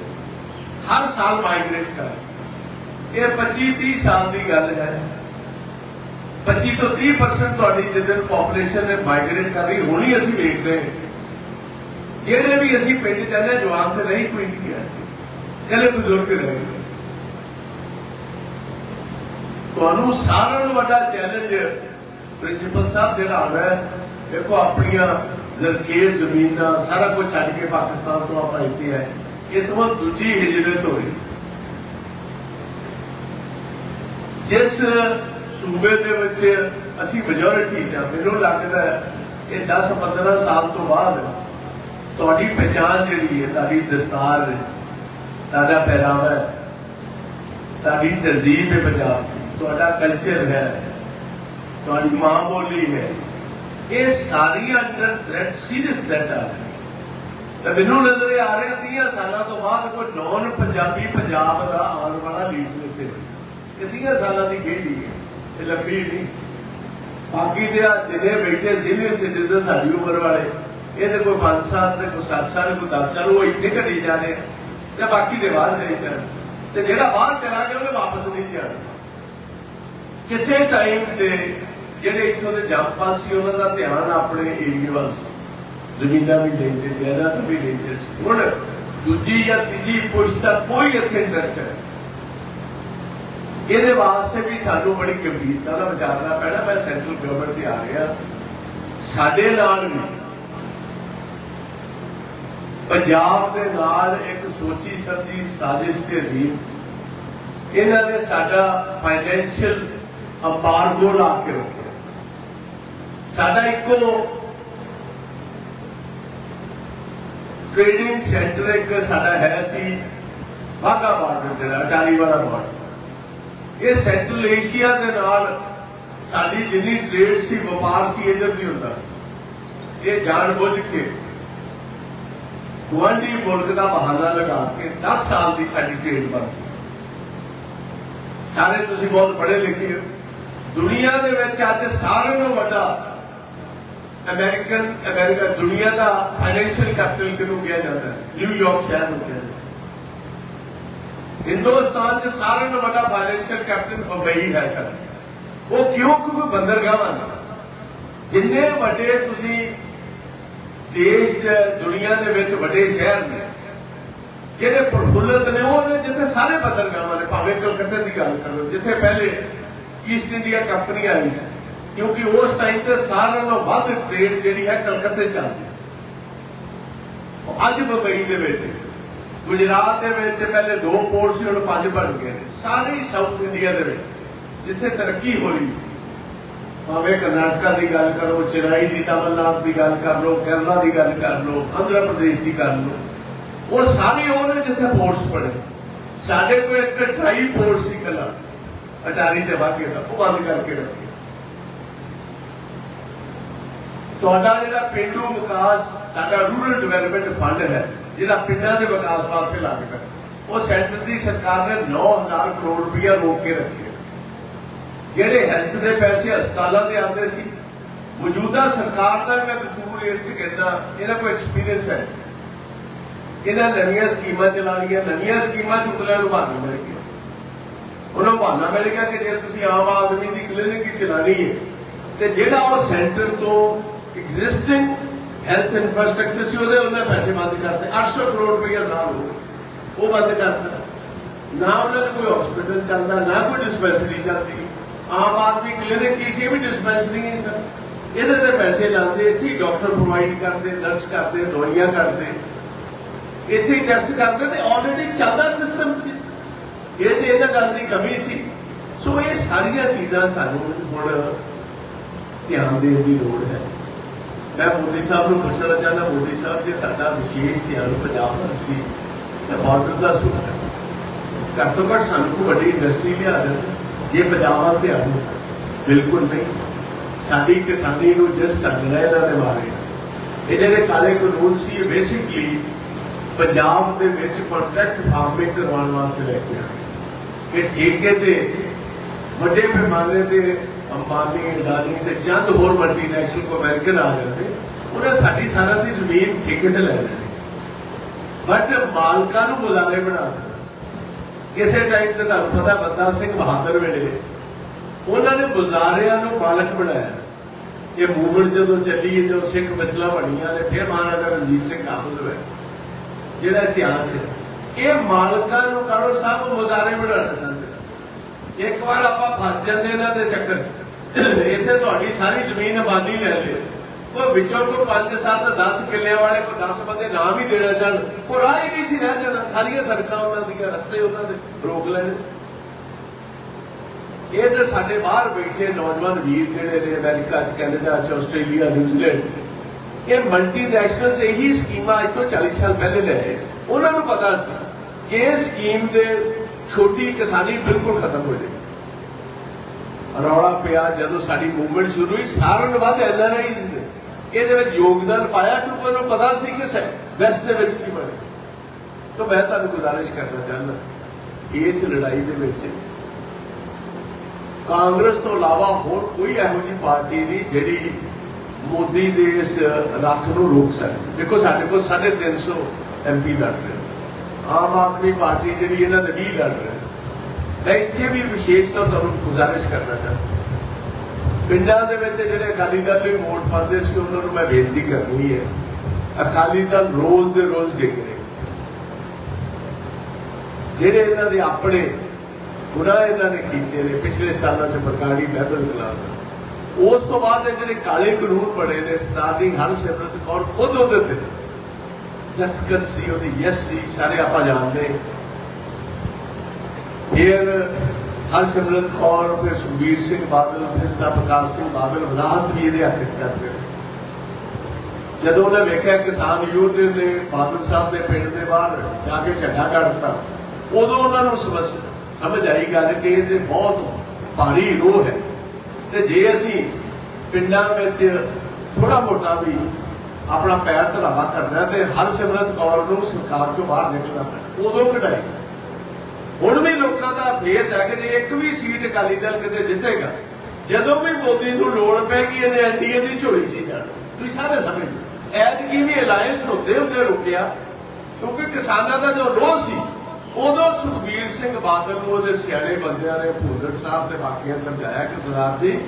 ਹਰ ਸਾਲ ਮਾਈਗ੍ਰੇਟ ਕਰ ਰਹੀ। ਇਹ 25 30 ਸਾਲ ਦੀ ਗੱਲ ਹੈ 25 ਤੋਂ 30% ਤੁਹਾਡੀ ਜਿੱਦਨ ਪੋਪੂਲੇਸ਼ਨ ਨੇ ਮਾਈਗ੍ਰੇਟ ਕਰ ਰਹੀ ਹੋਣੀ ਅਸੀਂ ਵੇਖ ਰਹੇ ਹਾਂ। ਜਿਹੜੇ ਵੀ ਅਸੀਂ ਪਿੰਡ ਜਾਂਦੇ ਹਾਂ, ਜਵਾਨ ਤੇ ਨਹੀਂ ਕੋਈ ਨਹੀਂ ਹੈ ਕੱਲੇ ਬਜ਼ੁਰਗ ਰਹਿ ਗਏ ਤੁਹਾਨੂੰ ਸਾਰਿਆਂ ਨੂੰ ਵੱਡਾ ਚੈਲੰਜ ਪ੍ਰਿੰਸੀਪਲ ਸਾਹਿਬ ਜਿਹੜਾ ਆਉਣਾ ਹੈ, ਦੇਖੋ ਆਪਣੀਆਂ ਜ਼ਰਖੇਜ਼ ਜ਼ਮੀਨਾਂ ਸਾਰਾ ਕੁਝ ਛੱਡ ਕੇ ਪਾਕਿਸਤਾਨ ਤੋਂ ਆਪਾਂ ਇੱਥੇ ਆਏ। ਇਹ ਤੋਂ ਬਾਅਦ ਦੂਜੀ ਹਿਜਰਤ ਹੋਈ ਜਿਸ ਸੂਬੇ ਦੇ ਵਿੱਚ ਅਸੀਂ ਮੈਜੋਰਿਟੀ ਚ ਮੈਨੂੰ ਲੱਗਦਾ ਇਹ 10 15 ਸਾਲ ਤੋਂ ਬਾਅਦ ਤੁਹਾਡੀ ਪਛਾਣ ਜਿਹੜੀ ਹੈ, ਤੁਹਾਡੀ ਦਸਤਾਰ ਹੈ, ਤੁਹਾਡਾ ਪਹਿਰਾਵਾ ਹੈ, ਤੁਹਾਡੀ ਤਹਿਜ਼ੀਬ ਹੈ ਪੰਜਾਬ ਤੁਹਾਡਾ ਕਲਚਰ ਹੈ, ਤੁਹਾਡੀ ਮਾਂ ਬੋਲੀ ਹੈ, ਇਹ ਸਾਰੀਆਂ ਅੰਡਰ ਥ੍ਰੈਟ ਸੀਰੀਅਸ ਥ੍ਰੈਟ ਆ। ਤੇ ਮੈਨੂੰ ਨਜ਼ਰ ਆ ਰਿਹਾ 30 ਸਾਲਾਂ ਤੋਂ ਬਾਅਦ ਕੋਈ ਨੌਨ ਪੰਜਾਬੀ ਪੰਜਾਬ ਦਾ ਆਉਣ ਵਾਲਾ ਲੀਡਰ ਇੱਥੇ। ਇਹ 30 ਸਾਲਾਂ ਦੀ ਖੇਡੀ ਹੈ ਇਹ ਲੰਬੀ ਨਹੀਂ। ਬਾਕੀ ਦੇ ਆ ਜਿਹੜੇ ਬੈਠੇ ਸੀਨੀਅਰ ਸਿਟੀਜ਼ਨ ਸਾਡੀ ਉਮਰ ਵਾਲੇ ਇਹ ਤੇ ਕੋਈ 5 ਸਾਲ ਤੇ ਕੋਈ 7 ਸਾਲ, ਕੋਈ 10 ਸਾਲ, ਉਹ ਇੱਥੇ ਘਟੀ ਜਾ ਰਹੇ ਤੇ ਬਾਕੀ ਦੇ ਬਾਹਰ ਜਾਈ ਜਾਣ ਤੇ ਜਿਹੜਾ ਬਾਹਰ ਚਲਾ ਗਿਆ ਉਹਨੇ ਕਿਸੇ ਟਾਈਮ ਤੇ ਜਿਹੜੇ ਇੱਥੋਂ ਦੇ ਜੰਪਲ ਸੀ, ਉਹਨਾਂ ਦਾ ਧਿਆਨ ਆਪਣੇ ਏਰੀਆ ਵੱਲ ਸੀ। ਜ਼ਮੀਨਾਂ ਵੀ ਲੈਂਦੇ ਜਾਇਦਾਦ ਵੀ ਲੈਂਦੇ ਸੀ ਹੁਣ ਦੂਜੀ ਜਾਂ ਤੀਜੀ ਪੁਸ਼ ਦਾ ਕੋਈ ਇੱਥੇ ਇੰਟਰਸਟ ਹੈ ਇਹਦੇ ਵਾਸਤੇ ਵੀ ਸਾਨੂੰ ਬੜੀ ਗੰਭੀਰਤਾ ਨਾਲ ਵਿਚਾਰਨਾ ਪੈਣਾ। ਮੈਂ ਸੈਂਟਰਲ ਗਵਰਨਮੈਂਟ ਤੇ ਆ ਰਿਹਾ। ਸਾਡੇ ਨਾਲ ਵੀ ਪੰਜਾਬ ਦੇ ਨਾਲ ਇੱਕ ਸੋਚੀ ਸਮਝੀ ਸਾਜ਼ਿਸ਼ ਦੇ ਰੀਤ ਇਹਨਾਂ ਨੇ ਸਾਡਾ ਫਾਈਨੈਂਸ਼ੀਅਲ ਅੰਬਾਰਗੋ ਲਾ ਕੇ ਰੱਖਿਆ। ਸਾਡਾ ਇੱਕੋ ਟ੍ਰੇਡਿੰਗ ਸੈਂਟਰ ਇੱਕ ਸਾਡਾ ਹੈ ਸੀ ਵਾਗਾ ਬਾਰਡਰ ਜਿਹੜਾ, ਅਟਾਰੀ ਵਾਲਾ ਬਾਰਡਰ। ਇਹ ਸੈਂਟਰਲ ਏਸ਼ੀਆ ਦੇ ਨਾਲ ਸਾਡੀ ਜਿੰਨੀ ਟ੍ਰੇਡ ਸੀ, ਵਪਾਰ ਸੀ, ਇਧਰ ਵੀ ਹੁੰਦਾ ਸੀ। ਇਹ ਜਾਣ ਬੁੱਝ ਕੇ ਗੁਆਂਢੀ ਮੁਲਕ ਦਾ ਬਹਾਨਾ ਲਗਾ ਕੇ 10 ਸਾਲ ਦੀ ਸਾਡੀ ਟ੍ਰੇਡ ਬਣ ਸਾਰੇ ਤੁਸੀਂ ਬਹੁਤ ਪੜ੍ਹੇ ਲਿਖੇ ਹੋ। ਦੁਨੀਆ ਦੇ ਵਿੱਚ ਅੱਜ ਸਾਰਿਆਂ ਨਾਲੋਂ ਵੱਡਾ ਅਮਰੀਕਨ, ਅਮਰੀਕਾ ਦੁਨੀਆ ਦਾ ਫਾਈਨੈਂਸ਼ੀਅਲ ਕੈਪੀਟਲ ਕਿਹਨੂੰ ਕਿਹਾ ਜਾਂਦਾ? ਹੈ ਨਿਊਯਾਰਕ ਸ਼ਹਿਰ ਨੂੰ ਕਿਹਾ ਜਾਂਦਾ। ਹਿੰਦੁਸਤਾਨ 'ਚ ਸਾਰਿਆਂ ਨਾਲੋਂ ਵੱਡਾ ਫਾਈਨੈਂਸ਼ੀਅਲ ਕੈਪੀਟਲ ਬੰਬਈ ਹੈ ਸਰ। ਉਹ ਕਿਉਂ? ਕਿਉਂਕਿ ਬੰਦਰਗਾਹਾਂ ਨੇ। ਜਿੰਨੇ ਵੱਡੇ ਤੁਸੀਂ ਦੇਸ਼ ਦੇ, ਦੁਨੀਆ ਦੇ ਵਿੱਚ ਵੱਡੇ ਸ਼ਹਿਰ ਨੇ, ਜਿਹੜੇ ਪ੍ਰਫੁੱਲਤ ਨੇ ਉਹ ਨੇ ਜਿੱਥੇ ਸਾਰੇ ਬੰਦਰਗਾਹਾਂ ਨੇ, ਭਾਵੇਂ ਕਲਕੱਤੇ ਦੀ ਗੱਲ ਕਰੋ ਜਿੱਥੇ ਪਹਿਲੇ ਈਸਟ ਇੰਡੀਆ ਕੰਪਨੀ ਆਈ ਸੀ, ਕਿਉਂਕਿ ਉਸ ਟਾਈਮ ਤੇ ਸਾਰਿਆਂ ਨਾਲੋਂ ਵੱਧ ਟ੍ਰੇਡ ਜਿਹੜੀ ਹੈ ਕਲਕੱਤੇ ਚੱਲਦੀ ਸੀ। ਅੱਜ ਮੁੰਬਈ ਦੇ ਵਿੱਚ, ਗੁਜਰਾਤ ਦੇ ਵਿੱਚ ਪਹਿਲੇ ਦੋ ਪੋਰਟ ਸੀ, ਹੁਣ ਪੰਜ ਬਣ ਗਏ ਨੇ। ਸਾਰੀ ਸਾਊਥ ਇੰਡੀਆ ਦੇ ਵਿੱਚ, ਜਿੱਥੇ ਤਰੱਕੀ ਹੋਈ ਭਾਵੇਂ ਕਰਨਾਟਕਾ ਦੀ ਗੱਲ ਕਰੋ, ਚੇਨਈ ਦੀ, ਤਮਿਲਨਾਡੂ ਦੀ ਗੱਲ ਕਰ ਲਓ, ਕੇਰਲਾ ਦੀ ਗੱਲ ਕਰ ਲਓ, ਆਂਧਰਾ ਪ੍ਰਦੇਸ਼ ਦੀ ਕਰ ਲਓ, ਉਹ ਸਾਰੇ ਉਹ ਨੇ ਜਿੱਥੇ ਪੋਰਟਸ ਪੜੇ ਸਾਡੇ ਕੋਲ ਇੱਕ ਡਰਾਈ ਪੋਰਟ ਸੀ ਕਲਾ ਅਟਾਰੀ ਦੇ ਵਾਗੇ ਦਾ ਉਹ ਬੰਦ ਕਰਕੇ ਰੱਖਿਆ ਤੁਹਾਡਾ ਜਿਹੜਾ ਪਿੰਡੂ ਵਿਕਾਸ, ਸਾਡਾ ਰੂਰਲ ਡਿਵੈਲਪਮੈਂਟ ਫੰਡ ਹੈ ਜਿਹੜਾ ਪਿੰਡਾਂ ਦੇ ਵਿਕਾਸ ਵਾਸਤੇ ਲੱਗਦਾ ਉਹ ਸੈਂਟਰ ਦੀ ਸਰਕਾਰ ਨੇ 9000 ਕਰੋੜ ਰੁਪਇਆ ਰੋਕ ਕੇ ਰੱਖਿਆ ਜਿਹੜੇ ਹੈਲਥ ਦੇ ਪੈਸੇ ਹਸਪਤਾਲਾਂ ਦੇ ਆਉਂਦੇ ਸੀ, ਮੌਜੂਦਾ ਸਰਕਾਰ ਦਾ ਮੈਂ ਕਸੂਰ ਇਸ ਚ ਕਹਿੰਦਾ ਇਹਨਾਂ ਕੋਲ ਐਕਸਪੀਰੀਅੰਸ ਹੈ ਇਹਨਾਂ ਨਵੀਆਂ ਸਕੀਮਾਂ ਚਲਾ ਲਈਆਂ, ਨਵੀਆਂ ਸਕੀਮਾਂ ਚੁੱਕਲਿਆਂ ਨੂੰ ਬਹਾਨਾ ਮਿਲ ਉਹਨਾਂ ਨੂੰ ਬਹਾਨਾ ਮਿਲ ਗਿਆ ਕਿ ਜੇ ਤੁਸੀਂ ਆਮ ਆਦਮੀ ਦੀ ਕਲੀਨਿਕ ਹੀ ਚਲਾਣੀ ਹੈ ਤੇ ਜਿਹੜਾ ਉਹ ਸੈਂਟਰ ਤੋਂ ਐਗਜ਼ਿਸਟਿੰਗ ਹੈਲਥ ਇਨਫਰਾਸਟ੍ਰਕਚਰ ਸੀ, ਉਹਦੇ ਉਹਨਾਂ ਪੈਸੇ ਬੰਦ ਕਰਤੇ। 800 ਕਰੋੜ ਰੁਪਏ ਸਾਲ ਹੋ ਗਏ। ਉਹ ਬੰਦ ਕਰਤਾ। ਨਾ ਉਹਨਾਂ ਦਾ ਕੋਈ ਹਸਪੀਟਲ ਚੱਲਦਾ, ਨਾ ਕੋਈ ਡਿਸਪੈਂਸਰੀ ਚੱਲਦੀ। ਆਮ ਆਦਮੀ ਕਲੀਨਿਕ ਕੀ ਸੀ ਵੀ ਡਿਸਪੈਂਸਰੀ ਹੈ ਸਰ ਇਹਦੇ ਤੇ ਪੈਸੇ ਲਾਉਂਦੇ ਇੱਥੇ ਡਾਕਟਰ ਪ੍ਰੋਵਾਈਡ ਕਰਦੇ ਨਰਸ ਕਰਦੇ, ਦਵਾਈਆਂ ਕਰਦੇ। ਇੱਥੇ ਟੈਸਟ ਕਰਦੇ ਤੇ ਆਲਰੇਡੀ ਚੱਲਦਾ ਸਿਸਟਮ ਸੀ। ਇਹ ਤੇ ਇਹਨਾਂ ਗੱਲ ਦੀ ਕਮੀ ਸੀ। ਸੋ ਇਹ ਸਾਰੀਆਂ ਚੀਜ਼ਾਂ ਸਾਨੂੰ ਹੁਣ ਧਿਆਨ ਦੇਣ ਦੀ ਲੋੜ ਹੈ। ਮੈਂ ਮੋਦੀ ਸਾਹਿਬ ਨੂੰ ਪੁੱਛਣਾ ਚਾਹੁੰਦਾ, ਮੋਦੀ ਸਾਹਿਬ ਜੇ, ਤੁਹਾਡਾ ਵਿਸ਼ੇਸ਼ ਧਿਆਨ ਪੰਜਾਬ ਵੱਲ ਸੀ। ਤਾਂ ਬਾਰਡਰ ਦਾ ਸੁੱਟ ਘੱਟ ਤੋਂ ਘੱਟ ਸਾਨੂੰ ਵੱਡੀ ਇੰਡਸਟਰੀ ਲਿਆ ਦੇ। ਜੇ ਪੰਜਾਬ ਵੱਲ ਧਿਆਨ ਬਿਲਕੁਲ ਨਹੀਂ। ਸਾਡੀ ਕਿਸਾਨੀ ਨੂੰ ਜਿਸ ਢੰਗ ਨਾਲ ਇਹਨਾਂ ਨੇ ਮਾਰੇ। ਇਹ ਜਿਹੜੇ ਕਾਲੇ ਕਾਨੂੰਨ ਸੀ, ਇਹ ਬੇਸਿਕਲੀ ਪੰਜਾਬ ਦੇ ਵਿੱਚ ਕੰਟਰੈਕਟ ਫਾਰਮਿੰਗ ਕਰਵਾਉਣ ਵਾਸਤੇ ਲੈ ਕੇ ਆਏ। ਸੀ ਠੇਕੇ ਤੇ ਵੱਡੇ ਪੈਮਾਨੇ ਤੇ ਅੰਬਾਨੀ ਅਡਾਨੀ ਤੇ ਚੰਦ ਹੋਰ ਮਲਟੀਨੈਸ਼ਨਲ ਕੋ ਅਮਰੀਕਨ ਆ ਜਾਂਦੇ, ਉਹਨੇ ਸਾਡੀ ਸਾਰਾ ਦੀ ਜ਼ਮੀਨ ਠੇਕੇ ਤੇ ਲੈ ਲੈਣੀ ਸੀ। ਬਟ ਮਾਲਕਾਂ ਨੂੰ ਮੁਜ਼ਾਰੇ ਬਣਾ ਦਿੱਤਾ ਕਿਸੇ ਟਾਈਮ ਤੇ ਤੁਹਾਨੂੰ ਪਤਾ ਬੰਦਾ ਸਿੰਘ ਬਹਾਦਰ ਵੇਲੇ, ਉਹਨਾਂ ਨੇ ਬਜ਼ਾਰਿਆਂ ਨੂੰ ਮਾਲਕ ਬਣਾਇਆ ਸੀ। ਇਹ ਮੂਵਮੈਂਟ ਜਦੋਂ ਚੱਲੀ, ਜਦੋਂ ਸਿੱਖ ਮਿਸਲਾਂ ਬਣੀਆਂ ਨੇ, ਫਿਰ ਮਹਾਰਾਜਾ ਰਣਜੀਤ ਸਿੰਘ ਕਾਬਲ ਹੋਇਆ ਜਿਹੜਾ ਇਤਿਹਾਸ ਹੈ ਇਹ ਮਾਲਕਾਂ ਨੂੰ ਕਾਰੋ ਸਾਹਿਬ ਮੁਜ਼ਾਰੇ ਬਣਾਉਣਾ ਚਾਹੁੰਦੇ ਸੀ ਇੱਕ ਵਾਰ ਆਪਾਂ ਫਸ ਜਾਂਦੇ ਇਹਨਾਂ ਦੇ ਚੱਕਰ 'ਚ ਇੱਥੇ ਤੁਹਾਡੀ ਸਾਰੀ ਜ਼ਮੀਨ ਆਬਾਦੀ ਲੈ ਲਿਓ ਉਹ ਵਿੱਚੋਂ ਕੋ 5 7 10 ਕਿੱਲਿਆਂ ਵਾਲੇ ਕੋ 10 ਬੰਦੇ ਨਾ ਵੀ ਦੇਣਾ ਚਾਹਣ ਉਹ ਰਾਹ ਹੀ ਨਹੀਂ ਸੀ ਰਹਿ ਜਾਣਾ ਸਾਰੀਆਂ ਸੜਕਾਂ ਉਹਨਾਂ ਦੀਆਂ ਰਸਤੇ ਉਹਨਾਂ ਦੇ ਰੋਕ ਲੈਣੇ ਸੀ ਇਹ ਤੇ ਸਾਡੇ ਬਾਹਰ ਬੈਠੇ ਨੌਜਵਾਨ ਵੀਰ ਜਿਹੜੇ ਨੇ ਅਮਰੀਕਾ ਚ ਕੈਨੇਡਾ ਚ ਆਸਟ੍ਰੇਲੀਆ ਨਿਊਜ਼ੀਲੈਂਡ ਇਹ ਮਲਟੀਨੈਸ਼ਨਲਸ ਇਹੀ ਸਕੀਮਾਂ ਅੱਜ ਤੋਂ 40 ਸਾਲ ਪਹਿਲੇ ਲੈ ਆਏ ਸੀ ਉਹਨਾਂ ਨੂੰ ਪਤਾ ਸੀ ਕਿ ਇਹ ਸਕੀਮ ਦੇ ਛੋਟੀ ਕਿਸਾਨੀ ਬਿਲਕੁਲ ਖਤਮ ਹੋ ਜਾਏਗੀ। ਰੌਲਾ ਪਿਆ ਜਦੋਂ ਸਾਡੀ ਮੂਵਮੈਂਟ ਸ਼ੁਰੂ ਹੋਈ, ਸਾਰਿਆਂ ਵੱਧ ਐਨਆਰਆਈਜ਼ ਨੇ। ਇਹਦੇ ਵਿੱਚ ਯੋਗਦਾਨ ਪਾਇਆ ਕਿਉਂਕਿ ਉਹਨੂੰ ਪਤਾ ਸੀ ਕਿ ਵੈਸਟ ਦੇ ਵਿੱਚ ਕੀ ਬਣੇ ਤਾਂ ਮੈਂ ਤੁਹਾਨੂੰ ਗੁਜ਼ਾਰਿਸ਼ ਕਰਨਾ ਚਾਹੁੰਦਾ, ਇਸ ਲੜਾਈ ਦੇ ਵਿੱਚ ਕਾਂਗਰਸ ਤੋਂ ਇਲਾਵਾ ਹੋਰ ਕੋਈ ਇਹੋ ਜਿਹੀ ਪਾਰਟੀ ਨਹੀਂ ਜਿਹੜੀ ਮੋਦੀ ਦੇ ਇਸ ਰੱਖ ਨੂੰ ਰੋਕ ਸਕਦੀ ਦੇਖੋ ਸਾਡੇ ਕੋਲ 350 ਐਮਪੀ ਲੜ ਰਹੇ ਆਮ ਆਦਮੀ ਪਾਰਟੀ ਜਿਹੜੀ ਇਹਨਾਂ ਦੇ ਵੀ ਲੜ ਰਹੇ ਮੈਂ ਇੱਥੇ ਵੀ ਵਿਸ਼ੇਸ਼ ਤੌਰ ਤੁਹਾਨੂੰ ਗੁਜ਼ਾਰਿਸ਼ ਕਰਨਾ ਚਾਹੁੰਦਾ ਪਿੰਡਾਂ ਦੇ ਵਿੱਚ ਜਿਹੜੇ ਅਕਾਲੀ ਦਲ ਲਈ ਵੋਟ ਪਾਉਂਦੇ ਸੀ, ਉਹਨਾਂ ਨੂੰ ਮੈਂ ਬੇਨਤੀ ਕਰਨੀ ਹੈ, ਅਕਾਲੀ ਦਲ ਰੋਜ਼ ਦੇ ਰੋਜ਼ ਡਿੱਗ ਰਹੇ ਜਿਹੜੇ ਇਹਨਾਂ ਦੇ ਆਪਣੇ ਗੁਨਾਹ ਇਹਨਾਂ ਨੇ ਕੀਤੇ ਨੇ, ਪਿਛਲੇ ਸਾਲਾਂ ਚ ਬਰਗਾੜੀ ਮਹਿਬਲ ਖਿਲਾਫ ਉਸ ਤੋਂ ਬਾਅਦ ਇਹ ਜਿਹੜੇ ਕਾਲੇ ਕਾਨੂੰਨ ਬਣੇ ਨੇ ਸਰਦਾਰਨੀ ਹਰਸਿਮਰਤ ਕੌਰ ਖੁਦ ਉਹਦੇ ਤੇ ਦਸਕਤ ਸੀ, ਉਹਦੀ ਯੈਸ ਸੀ, ਸਾਰੇ ਆਪਾਂ ਜਾਣਦੇ। ਫਿਰ ਹਰਸਿਮਰਤ ਕੌਰ, ਫਿਰ ਸੁਖਬੀਰ ਸਿੰਘ ਬਾਦਲ, ਫਿਰ ਸਤਾ ਪ੍ਰਕਾਸ਼ ਸਿੰਘ ਬਾਦਲ ਵਜ਼ਾਰਤ ਵੀ ਇਹਦੇ ਹੱਥ 'ਚ ਕਰਦੇ ਜਦੋਂ ਉਹਨੇ ਵੇਖਿਆ ਕਿਸਾਨ ਯੂਨੀਅਨ ਨੇ ਬਾਦਲ ਸਾਹਿਬ ਦੇ ਪਿੰਡ ਦੇ ਬਾਹਰ ਜਾ ਕੇ ਝੰਡਾ ਕੱਢਤਾ ਉਦੋਂ ਉਹਨਾਂ ਨੂੰ ਸਮਝ ਸਮਝ ਆਈ ਗੱਲ ਕਿ ਇਹ ਤੇ ਬਹੁਤ ਭਾਰੀ ਰੋਹ ਹੈ। ਤੇ ਜੇ ਅਸੀਂ ਪਿੰਡਾਂ ਵਿੱਚ ਥੋੜਾ ਮੋਟਾ ਵੀ ਆਪਣਾ ਪੈਰ ਧਰਾਵਾ ਕਰਨਾ ਤੇ ਹਰ ਸਿਮਰਤ ਕੌਰ ਨੂੰ ਸਰਕਾਰ ਚੋਂ ਬਾਹਰ ਨਿਕਲਣਾ ਪੈਣਾ ਉਦੋਂ ਕਢਾਈ। ਹੁਣ ਵੀ ਲੋਕਾਂ ਦਾ ਫੇਰ ਹੈ ਕਿ ਜੇ ਇੱਕ ਵੀ ਸੀਟ ਅਕਾਲੀ ਦਲ ਕਿਤੇ ਜਿੱਤੇਗਾ, ਜਦੋਂ ਵੀ ਮੋਦੀ ਨੂੰ ਲੋੜ ਪੈਗੀ, ਇਹਨੇ ਐਨਡੀਏ ਦੀ ਝੋਲੀ 'ਚ ਜਾਣਾ। ਤੁਸੀਂ ਸਾਰੇ ਸਮਝਦੇ ਐਤਕੀ ਵੀ ਅਲਾਈਅੰਸ ਹੁੰਦੇ ਹੁੰਦੇ ਰੁਕਿਆ, ਕਿਉਂਕਿ ਕਿਸਾਨਾਂ ਦਾ ਜੋ ਰੋਹ ਸੀ, ਉਦੋਂ ਸੁਖਬੀਰ ਸਿੰਘ ਬਾਦਲ ਨੂੰ ਉਹਦੇ ਸਿਆਣੇ ਬੰਦਿਆਂ ਨੇ ਭੂਲੜ ਸਾਹਿਬ ਤੇ ਬਾਕੀਆਂ ਸਮਝਾਇਆ ਕਿ ਸਰਦਾਰ ਜੀ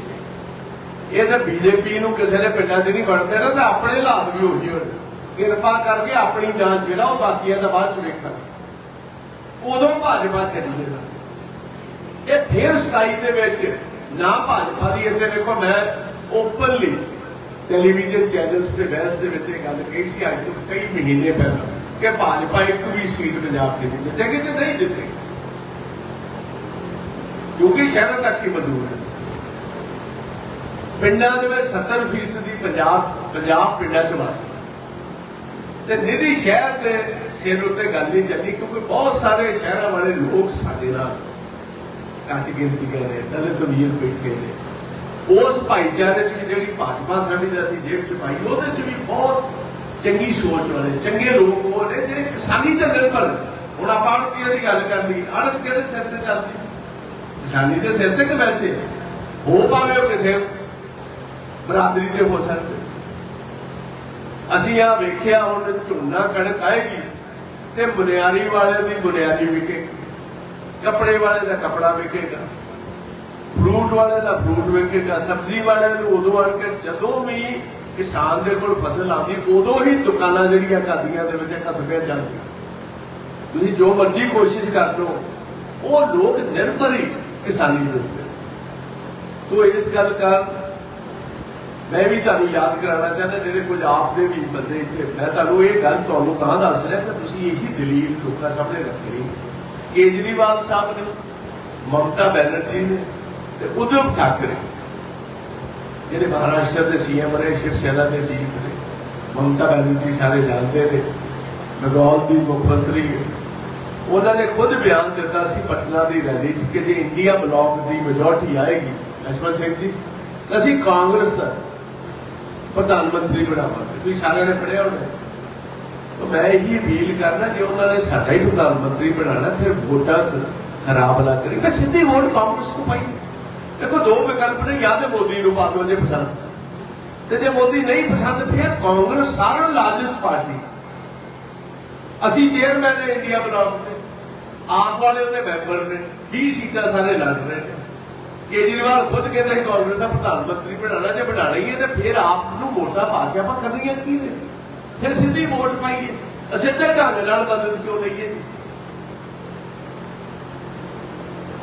ਇਹ ਤਾਂ ਬੀਜੇਪੀ ਨੂੰ ਕਿਸੇ ਨੇ ਪਿੰਡਾਂ 'ਚ ਨਹੀਂ ਵੜਦੇ ਨਾ, ਤਾਂ ਆਪਣੇ ਹਾਲਾਤ ਵੀ ਹੋਈ ਹੋਣ ਕਿਰਪਾ ਕਰਕੇ ਆਪਣੀ ਜਾਨ ਜਿਹੜਾ ਉਹ ਬਾਕੀਆਂ ਦਾ ਬਾਅਦ ਚ ਵੇਖਾਂਗੇ। ਉਦੋਂ ਭਾਜਪਾ ਛੱਡੀ ਦੇਣਾ ਇਹ ਫੇਰ 27 ਦੇ ਵਿੱਚ ਨਾ ਭਾਜਪਾ ਦੀ ਇੱਥੇ ਵੇਖੋ ਮੈਂ ਓਪਨਲੀ ਟੈਲੀਵਿਜ਼ਨ ਚੈਨਲਸ ਤੇ ਬਹਿਸ ਦੇ ਵਿੱਚ ਇਹ ਗੱਲ ਕਹੀ ਸੀ ਅੱਜ ਤੋਂ ਕਈ ਮਹੀਨੇ ਪਹਿਲਾਂ ਕਿ ਭਾਜਪਾ ਇੱਕ ਵੀ ਸੀਟ ਪੰਜਾਬ 'ਚ ਨਹੀਂ ਜਿੱਤੇਗੀ ਤੇ ਨਹੀਂ ਜਿੱਤੇਗੀ। ਕਿਉਂਕਿ ਸ਼ਹਿਰਾਂ ਤੱਕ ਹੀ ਮਜ਼ਦੂਰ ਹੈ। ਪਿੰਡਾਂ ਦੇ ਵਿੱਚ 70% ਦੀ ਪੰਜਾਬ ਪੰਜਾਬ ਪਿੰਡਾਂ 'ਚ ਵਸਦਾ। ਤੇ ਨਿੱਜੀ ਸ਼ਹਿਰ ਦੇ ਸਿਰ ਉੱਤੇ ਗੱਲ ਨਹੀਂ ਚੱਲੀ, ਕਿਉਂਕਿ ਬਹੁਤ ਸਾਰੇ ਸ਼ਹਿਰਾਂ ਵਾਲੇ ਲੋਕ ਸਾਡੇ ਨਾਲ ਘੱਟ ਗਿਣਤੀ ਦੇ ਨੇ ਦਲਿਤ ਵੀਰ ਬੈਠੇ ਨੇ। ਉਸ ਭਾਈਚਾਰੇ 'ਚ ਜਿਹੜੀ ਭਾਜਪਾ ਸਾਡੀ ਦਾ ਅਸੀਂ ਜੇਬ 'ਚ ਪਾਈ, ਉਹਦੇ 'ਚ ਵੀ ਬਹੁਤ ਚੰਗੀ ਸੋਚ ਵਾਲੇ, ਚੰਗੇ ਲੋਕ ਉਹ ਨੇ, ਜਿਹੜੇ ਕਿਸਾਨੀ ਤੇ ਨਿਰਭਰ ਨੇ। ਹੁਣ ਆਪਾਂ ਅੜਤੀਆਂ ਦੀ ਗੱਲ ਕਰ ਲਈ ਅੜਤ ਕਿਹਦੇ ਸਿਰ ਤੇ ਚੱਲਦੀ। ਕਿਸਾਨੀ ਦੇ ਸਿਰ ਤੇ ਕਿ ਵੈਸੇ? ਹੋ ਪਾਵੇ ਉਹ ਕਿਸੇ ਬਰਾਦਰੀ ਦੇ ਹੋ ਸਕਦੇ ਅਸੀਂ ਆ ਵੇਖਿਆ, ਹੁਣ ਝੋਨਾ ਕਣਕ ਆਏਗੀ ਤੇ ਬੁਨਿਆਰੀ ਵਾਲੇ ਦੀ ਬੁਨਿਆਰੀ ਵਿਕੇ। ਕੱਪੜੇ ਵਾਲੇ ਦਾ ਕੱਪੜਾ ਵਿਕੇਗਾ, ਫਰੂਟ ਵਾਲੇ ਦਾ ਫਰੂਟ ਵਿਕੇਗਾ, ਸਬਜ਼ੀ ਵਾਲੇ ਨੂੰ ਉਦੋਂ ਆਣ ਕੇ ਜਦੋਂ ਵੀ ਕਿਸਾਨ ਦੇ ਕੋਲ ਫਸਲ ਆਉਂਦੀ, ਉਦੋਂ ਹੀ ਦੁਕਾਨਾਂ ਜਿਹੜੀਆਂ ਕਾਦੀਆਂ ਦੇ ਵਿੱਚ ਕਸਬਿਆਂ ਚੱਲਦੀਆਂ ਤੁਸੀਂ ਜੋ ਮਰਜ਼ੀ ਕੋਸ਼ਿਸ਼ ਕਰ ਲਓ, ਉਹ ਲੋਕ ਨਿਰਭਰ ਹੀ ਕਿਸਾਨੀ ਦੇ ਉੱਤੇ। ਤੋ ਇਸ ਗੱਲ ਕਰ ਮੈਂ ਵੀ ਤੁਹਾਨੂੰ ਯਾਦ ਕਰਾਉਣਾ ਚਾਹੁੰਦਾ, ਜਿਹੜੇ ਕੁਝ ਆਪ ਦੇ ਵੀ ਬੰਦੇ ਇੱਥੇ ਮੈਂ ਤੁਹਾਨੂੰ ਇਹ ਗੱਲ ਤੁਹਾਨੂੰ ਤਾਂ ਦੱਸ ਰਿਹਾ ਕਿ ਤੁਸੀਂ ਇਹੀ ਦਲੀਲ ਲੋਕਾਂ ਸਾਹਮਣੇ ਰੱਖਣੀ ਕੇਜਰੀਵਾਲ ਸਾਹਿਬ ਨੇ, ਮਮਤਾ ਬੈਨਰਜੀ ਨੇ ਤੇ ਉਧਮ ਠਾਕਰੇ, ਜਿਹੜੇ ਮਹਾਰਾਸ਼ਟਰ ਦੇ ਸੀਐਮ ਰਹੇ, ਸ਼ਿਵ ਸੈਨਾ ਦੇ ਚੀਫ ਨੇ, ਮਮਤਾ ਬੈਨਰਜੀ ਸਾਰੇ ਜਾਣਦੇ ਨੇ ਬੰਗਾਲ ਦੀ ਮੁੱਖ ਮੰਤਰੀ ਉਹਨਾਂ ਨੇ ਖੁਦ ਬਿਆਨ ਦਿੱਤਾ ਸੀ ਪਟਨਾ ਦੀ ਰੈਲੀ 'ਚ ਕਿ ਜੇ ਇੰਡੀਆ ਬਲਾਕ ਦੀ ਮੈਜੋਰਟੀ ਆਏਗੀ ਅਸ਼ਮਨ ਸਿੰਘ ਜੀ, ਅਸੀਂ ਕਾਂਗਰਸ ਦਾ ਪ੍ਰਧਾਨ ਮੰਤਰੀ ਬਣਾਵਾਂਗੇ ਤੁਸੀਂ ਸਾਰਿਆਂ ਨੇ ਪੜਿਆ ਹੋਣਾ। ਤਾਂ ਮੈਂ ਇਹੀ ਅਪੀਲ ਕਰਨਾ ਜੇ ਉਹਨਾਂ ਨੇ ਸਾਡਾ ਹੀ ਪ੍ਰਧਾਨ ਮੰਤਰੀ ਬਣਾਉਣਾ, ਫਿਰ ਵੋਟਾਂ ਖਰਾਬ ਨਾ ਕਰੀ। ਮੈਂ ਸਿੱਧੀ ਵੋਟ ਕਾਂਗਰਸ ਨੂੰ ਪਾਈ। ਦੇਖੋ, ਦੋ ਵਿਕਲਪ ਨੇ, ਜਾਂ ਤੇ ਮੋਦੀ ਨੂੰ ਪਾ ਦਿਓ ਜੇ ਪਸੰਦ। ਤੇ ਜੇ ਮੋਦੀ ਨਹੀਂ ਪਸੰਦ, ਫਿਰ ਕਾਂਗਰਸ ਸਾਰਾ ਨਾਲੋਂ ਲਾਰਜੈਸਟ ਪਾਰਟੀ। ਅਸੀਂ ਚੇਅਰਮੈਨ ਨੇ ਇੰਡੀਆ ਬਲਾਕ ਦੇ ਆਪ ਵਾਲੇ ਉਹਦੇ ਮੈਂਬਰ ਨੇ 20 ਸੀਟਾਂ ਸਾਰੇ ਲੜ ਰਹੇ ਨੇ। ਕੇਜਰੀਵਾਲ ਖੁਦ ਕਹਿੰਦੇ ਸੀ ਕਾਂਗਰਸ ਦਾ ਪ੍ਰਧਾਨ ਮੰਤਰੀ ਬਣਾਉਣਾ ਜੇ ਬਣਾਣਾ ਹੀ ਹੈ ਤੇ ਫਿਰ ਆਪ ਨੂੰ ਵੋਟਾਂ ਪਾ ਕੇ ਆਪਾਂ ਕਰਨੀਆਂ ਕੀ ਨੇ? ਫਿਰ ਸਿੱਧੀ ਵੋਟ ਪਾਈਏ। ਅਸੀਂ ਢੰਗ ਨਾਲ ਬਦਲ ਕਿਉਂ ਲਈਏ?